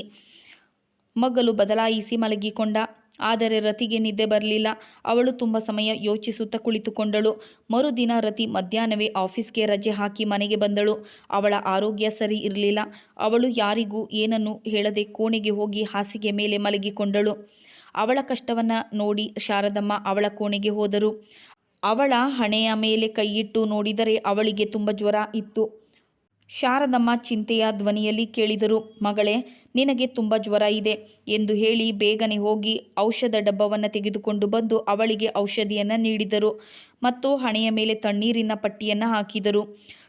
Speaker 1: ಮಗ್ಗಲು ಬದಲಾಯಿಸಿ ಮಲಗಿಕೊಂಡ. ಆದರೆ ರತಿಗೆ ನಿದ್ದೆ ಬರಲಿಲ್ಲ. ಅವಳು ತುಂಬ ಸಮಯ ಯೋಚಿಸುತ್ತಾ ಕುಳಿತುಕೊಂಡಳು. ಮರುದಿನ ರತಿ ಮಧ್ಯಾಹ್ನವೇ ಆಫೀಸ್ಗೆ ರಜೆ ಹಾಕಿ ಮನೆಗೆ ಬಂದಳು. ಅವಳ ಆರೋಗ್ಯ ಸರಿ ಇರಲಿಲ್ಲ. ಅವಳು ಯಾರಿಗೂ ಏನನ್ನು ಹೇಳದೆ ಕೋಣೆಗೆ ಹೋಗಿ ಹಾಸಿಗೆ ಮೇಲೆ ಮಲಗಿಕೊಂಡಳು. ಅವಳ ಕಷ್ಟವನ್ನು ನೋಡಿ ಶಾರದಮ್ಮ ಅವಳ ಕೋಣೆಗೆ ಹೋದರು. ಅವಳ ಹಣೆಯ ಮೇಲೆ ಕೈಯಿಟ್ಟು ನೋಡಿದರೆ ಅವಳಿಗೆ ತುಂಬ ಜ್ವರ ಇತ್ತು. ಶಾರದಮ್ಮ ಚಿಂತೆಯ ಧ್ವನಿಯಲ್ಲಿ ಕೇಳಿದರು, ಮಗಳೇ, ನಿನಗೆ ತುಂಬ ಜ್ವರ ಇದೆ ಎಂದು ಹೇಳಿ ಬೇಗನೆ ಹೋಗಿ ಔಷಧ ಡಬ್ಬವನ್ನು ತೆಗೆದುಕೊಂಡು ಬಂದು ಅವಳಿಗೆ ಔಷಧಿಯನ್ನು ನೀಡಿದರು ಮತ್ತು ಹಣೆಯ ಮೇಲೆ ತಣ್ಣೀರಿನ ಪಟ್ಟಿಯನ್ನು ಹಾಕಿದರು.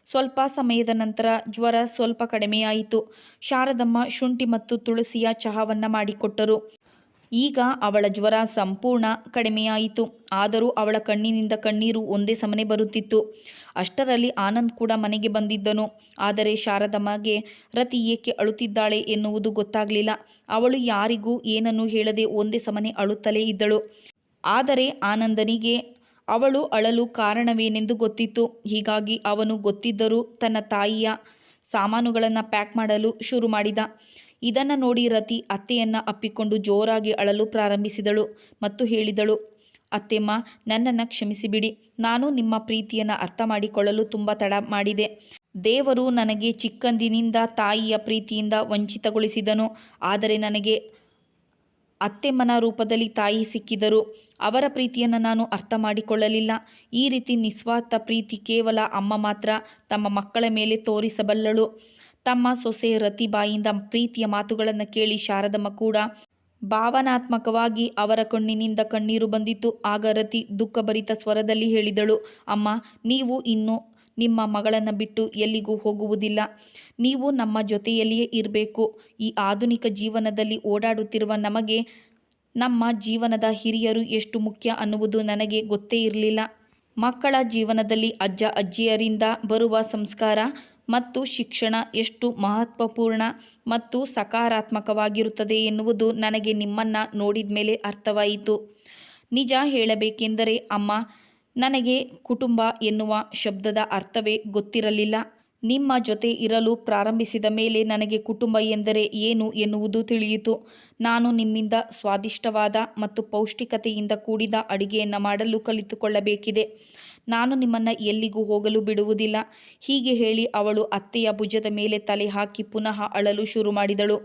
Speaker 1: ಸ್ವಲ್ಪ ಸಮಯದ ನಂತರ ಜ್ವರ ಸ್ವಲ್ಪ ಕಡಿಮೆಯಾಯಿತು. ಶಾರದಮ್ಮ ಶುಂಠಿ ಮತ್ತು ತುಳಸಿಯ ಚಹಾವನ್ನು ಮಾಡಿಕೊಟ್ಟರು. ಈಗ ಅವಳ ಜ್ವರ ಸಂಪೂರ್ಣ ಕಡಿಮೆಯಾಯಿತು. ಆದರೂ ಅವಳ ಕಣ್ಣಿನಿಂದ ಕಣ್ಣೀರು ಒಂದೇ ಸಮನೆ ಬರುತ್ತಿತ್ತು. ಅಷ್ಟರಲ್ಲಿ ಆನಂದ್ ಕೂಡ ಮನೆಗೆ ಬಂದಿದ್ದನು. ಆದರೆ ಶಾರದಮ್ಮಗೆ ರತಿ ಏಕೆ ಅಳುತ್ತಿದ್ದಾಳೆ ಎನ್ನುವುದು ಗೊತ್ತಾಗಲಿಲ್ಲ. ಅವಳು ಯಾರಿಗೂ ಏನನ್ನು ಹೇಳದೆ ಒಂದೇ ಸಮನೆ ಅಳುತ್ತಲೇ ಇದ್ದಳು. ಆದರೆ ಆನಂದನಿಗೆ ಅವಳು ಅಳಲು ಕಾರಣವೇನೆಂದು ಗೊತ್ತಿತ್ತು. ಹೀಗಾಗಿ ಅವನು ಗೊತ್ತಿದ್ದರೂ ತನ್ನ ತಾಯಿಯ ಸಾಮಾನುಗಳನ್ನು ಪ್ಯಾಕ್ ಮಾಡಲು ಶುರು ಮಾಡಿದ. ಇದನ್ನು ನೋಡಿ ರತಿ ಅತ್ತೆಯನ್ನು ಅಪ್ಪಿಕೊಂಡು ಜೋರಾಗಿ ಅಳಲು ಪ್ರಾರಂಭಿಸಿದಳು ಮತ್ತು ಹೇಳಿದಳು, ಅತ್ತೆಮ್ಮ, ನನ್ನನ್ನು ಕ್ಷಮಿಸಿಬಿಡಿ. ನಾನು ನಿಮ್ಮ ಪ್ರೀತಿಯನ್ನು ಅರ್ಥ ಮಾಡಿಕೊಳ್ಳಲು ತುಂಬ ತಡ ಮಾಡಿದೆ. ದೇವರು ನನಗೆ ಚಿಕ್ಕಂದಿನಿಂದ ತಾಯಿಯ ಪ್ರೀತಿಯಿಂದ ವಂಚಿತಗೊಳಿಸಿದನು. ಆದರೆ ನನಗೆ ಅತ್ತೆಮ್ಮನ ರೂಪದಲ್ಲಿ ತಾಯಿ ಸಿಕ್ಕಿದರು. ಅವರ ಪ್ರೀತಿಯನ್ನು ನಾನು ಅರ್ಥ ಮಾಡಿಕೊಳ್ಳಲಿಲ್ಲ ಈ ರೀತಿ ನಿಸ್ವಾರ್ಥ ಪ್ರೀತಿ ಕೇವಲ ಅಮ್ಮ ಮಾತ್ರ ತಮ್ಮ ಮಕ್ಕಳ ಮೇಲೆ ತೋರಿಸಬಲ್ಲಳು. ತಮ್ಮ ಸೊಸೆ ರತಿ ಬಾಯಿಂದ ಪ್ರೀತಿಯ ಮಾತುಗಳನ್ನು ಕೇಳಿ ಶಾರದಮ್ಮ ಕೂಡ ಭಾವನಾತ್ಮಕವಾಗಿ ಅವರ ಕಣ್ಣಿನಿಂದ ಕಣ್ಣೀರು ಬಂದಿತ್ತು. ಆಗ ರತಿ ದುಃಖಭರಿತ ಸ್ವರದಲ್ಲಿ ಹೇಳಿದಳು, ಅಮ್ಮ, ನೀವು ಇನ್ನು ನಿಮ್ಮ ಮಗಳನ್ನು ಬಿಟ್ಟು ಎಲ್ಲಿಗೂ ಹೋಗುವುದಿಲ್ಲ. ನೀವು ನಮ್ಮ ಜೊತೆಯಲ್ಲಿಯೇ ಇರಬೇಕು. ಈ ಆಧುನಿಕ ಜೀವನದಲ್ಲಿ ಓಡಾಡುತ್ತಿರುವ ನಮಗೆ, ನಮ್ಮ ಜೀವನದ ಹಿರಿಯರು ಎಷ್ಟು ಮುಖ್ಯ ಅನ್ನುವುದು ನನಗೆ ಗೊತ್ತೇ ಇರಲಿಲ್ಲ. ಮಕ್ಕಳ ಜೀವನದಲ್ಲಿ ಅಜ್ಜ, ಅಜ್ಜಿಯರಿಂದ ಬರುವ ಸಂಸ್ಕಾರ ಮತ್ತು ಶಿಕ್ಷಣ ಎಷ್ಟು ಮಹತ್ವಪೂರ್ಣ ಮತ್ತು ಸಕಾರಾತ್ಮಕವಾಗಿರುತ್ತದೆ ಎನ್ನುವುದು ನನಗೆ ನಿಮ್ಮನ್ನು ನೋಡಿದ ಮೇಲೆ ಅರ್ಥವಾಯಿತು. ನಿಜ ಹೇಳಬೇಕೆಂದರೆ, ಅಮ್ಮ, ನನಗೆ ಕುಟುಂಬ ಎನ್ನುವ ಶಬ್ದದ ಅರ್ಥವೇ ಗೊತ್ತಿರಲಿಲ್ಲ. ನಿಮ್ಮ ಜೊತೆ ಇರಲು ಪ್ರಾರಂಭಿಸಿದ ಮೇಲೆ ನನಗೆ ಕುಟುಂಬ ಎಂದರೆ ಏನು ಎನ್ನುವುದು ತಿಳಿಯಿತು. ನಾನು ನಿಮ್ಮಿಂದ ಸ್ವಾದಿಷ್ಟವಾದ ಮತ್ತು ಪೌಷ್ಟಿಕತೆಯಿಂದ ಕೂಡಿದ ಅಡಿಗೆಯನ್ನು ಮಾಡಲು ಕಲಿತುಕೊಳ್ಳಬೇಕಿದೆ. ನಾನು ನಿಮ್ಮನ್ನು ಎಲ್ಲಿಗೂ ಹೋಗಲು ಬಿಡುವುದಿಲ್ಲ. ಹೀಗೆ ಹೇಳಿ ಅವಳು ಅತ್ತೆಯ ಭುಜದ ಮೇಲೆ ತಲೆ ಹಾಕಿ ಪುನಃ ಅಳಲು ಶುರು ಮಾಡಿದಳು.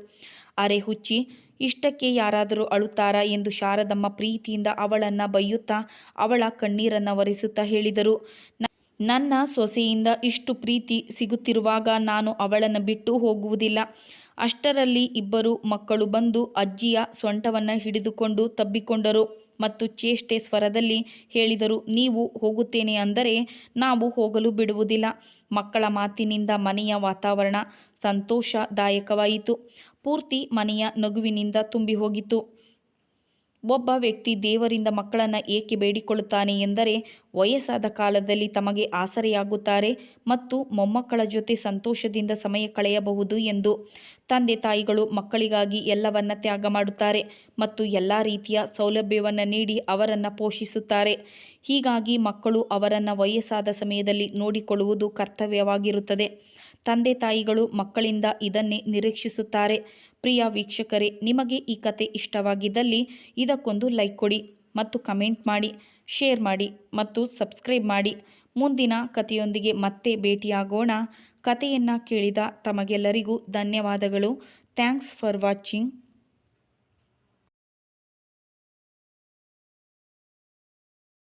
Speaker 1: ಅರೆ ಹುಚ್ಚಿ, ಇಷ್ಟಕ್ಕೆ ಯಾರಾದರೂ ಅಳುತ್ತಾರಾ ಎಂದು ಶಾರದಮ್ಮ ಪ್ರೀತಿಯಿಂದ ಅವಳನ್ನು ಬೈಯುತ್ತಾ ಅವಳ ಕಣ್ಣೀರನ್ನು ಒರೆಸುತ್ತಾ ಹೇಳಿದರು. ನನ್ನ ಸೊಸೆಯಿಂದ ಇಷ್ಟು ಪ್ರೀತಿ ಸಿಗುತ್ತಿರುವಾಗ ನಾನು ಅವಳನ್ನು ಬಿಟ್ಟು ಹೋಗುವುದಿಲ್ಲ. ಅಷ್ಟರಲ್ಲಿ ಇಬ್ಬರು ಮಕ್ಕಳು ಬಂದು ಅಜ್ಜಿಯ ಸೊಂಟವನ್ನು ಹಿಡಿದುಕೊಂಡು ತಬ್ಬಿಕೊಂಡರು. ಮತ್ತು ಚೇಷ್ಟೆ ಸ್ವರದಲ್ಲಿ ಹೇಳಿದರು, ನೀವು ಹೋಗುತ್ತೇನೆ ಅಂದರೆ ನಾವು ಹೋಗಲು ಬಿಡುವುದಿಲ್ಲ. ಮಕ್ಕಳ ಮಾತಿನಿಂದ ಮನೆಯ ವಾತಾವರಣ ಸಂತೋಷದಾಯಕವಾಯಿತು. ಪೂರ್ತಿ ಮನೆಯ ನಗುವಿನಿಂದ ತುಂಬಿ ಹೋಗಿತು ಒಬ್ಬ ವ್ಯಕ್ತಿ ದೇವರಿಂದ ಮಕ್ಕಳನ್ನು ಏಕೆ ಬೇಡಿಕೊಳ್ಳುತ್ತಾನೆ ಎಂದರೆ ವಯಸ್ಸಾದ ಕಾಲದಲ್ಲಿ ತಮಗೆ ಆಸರೆಯಾಗುತ್ತಾರೆ ಮತ್ತು ಮೊಮ್ಮಕ್ಕಳ ಜೊತೆ ಸಂತೋಷದಿಂದ ಸಮಯ ಕಳೆಯಬಹುದು ಎಂದು. ತಂದೆ ತಾಯಿಗಳು ಮಕ್ಕಳಿಗಾಗಿ ಎಲ್ಲವನ್ನ ತ್ಯಾಗ ಮಾಡುತ್ತಾರೆ ಮತ್ತು ಎಲ್ಲ ರೀತಿಯ ಸೌಲಭ್ಯವನ್ನು ನೀಡಿ ಅವರನ್ನು ಪೋಷಿಸುತ್ತಾರೆ. ಹೀಗಾಗಿ ಮಕ್ಕಳು ಅವರನ್ನು ವಯಸ್ಸಾದ ಸಮಯದಲ್ಲಿ ನೋಡಿಕೊಳ್ಳುವುದು ಕರ್ತವ್ಯವಾಗಿರುತ್ತದೆ. ತಂದೆ ತಾಯಿಗಳು ಮಕ್ಕಳಿಂದ ಇದನ್ನೇ ನಿರೀಕ್ಷಿಸುತ್ತಾರೆ. ಪ್ರಿಯ ವೀಕ್ಷಕರೇ, ನಿಮಗೆ ಈ ಕತೆ ಇಷ್ಟವಾಗಿದ್ದಲ್ಲಿ ಇದಕ್ಕೊಂದು ಲೈಕ್ ಕೊಡಿ ಮತ್ತು ಕಮೆಂಟ್ ಮಾಡಿ ಶೇರ್ ಮಾಡಿ ಮತ್ತು ಸಬ್ಸ್ಕ್ರೈಬ್ ಮಾಡಿ. ಮುಂದಿನ ಕಥೆಯೊಂದಿಗೆ ಮತ್ತೆ ಭೇಟಿಯಾಗೋಣ. ಕಥೆಯನ್ನು ಕೇಳಿದ ತಮಗೆಲ್ಲರಿಗೂ ಧನ್ಯವಾದಗಳು. Thanks for watching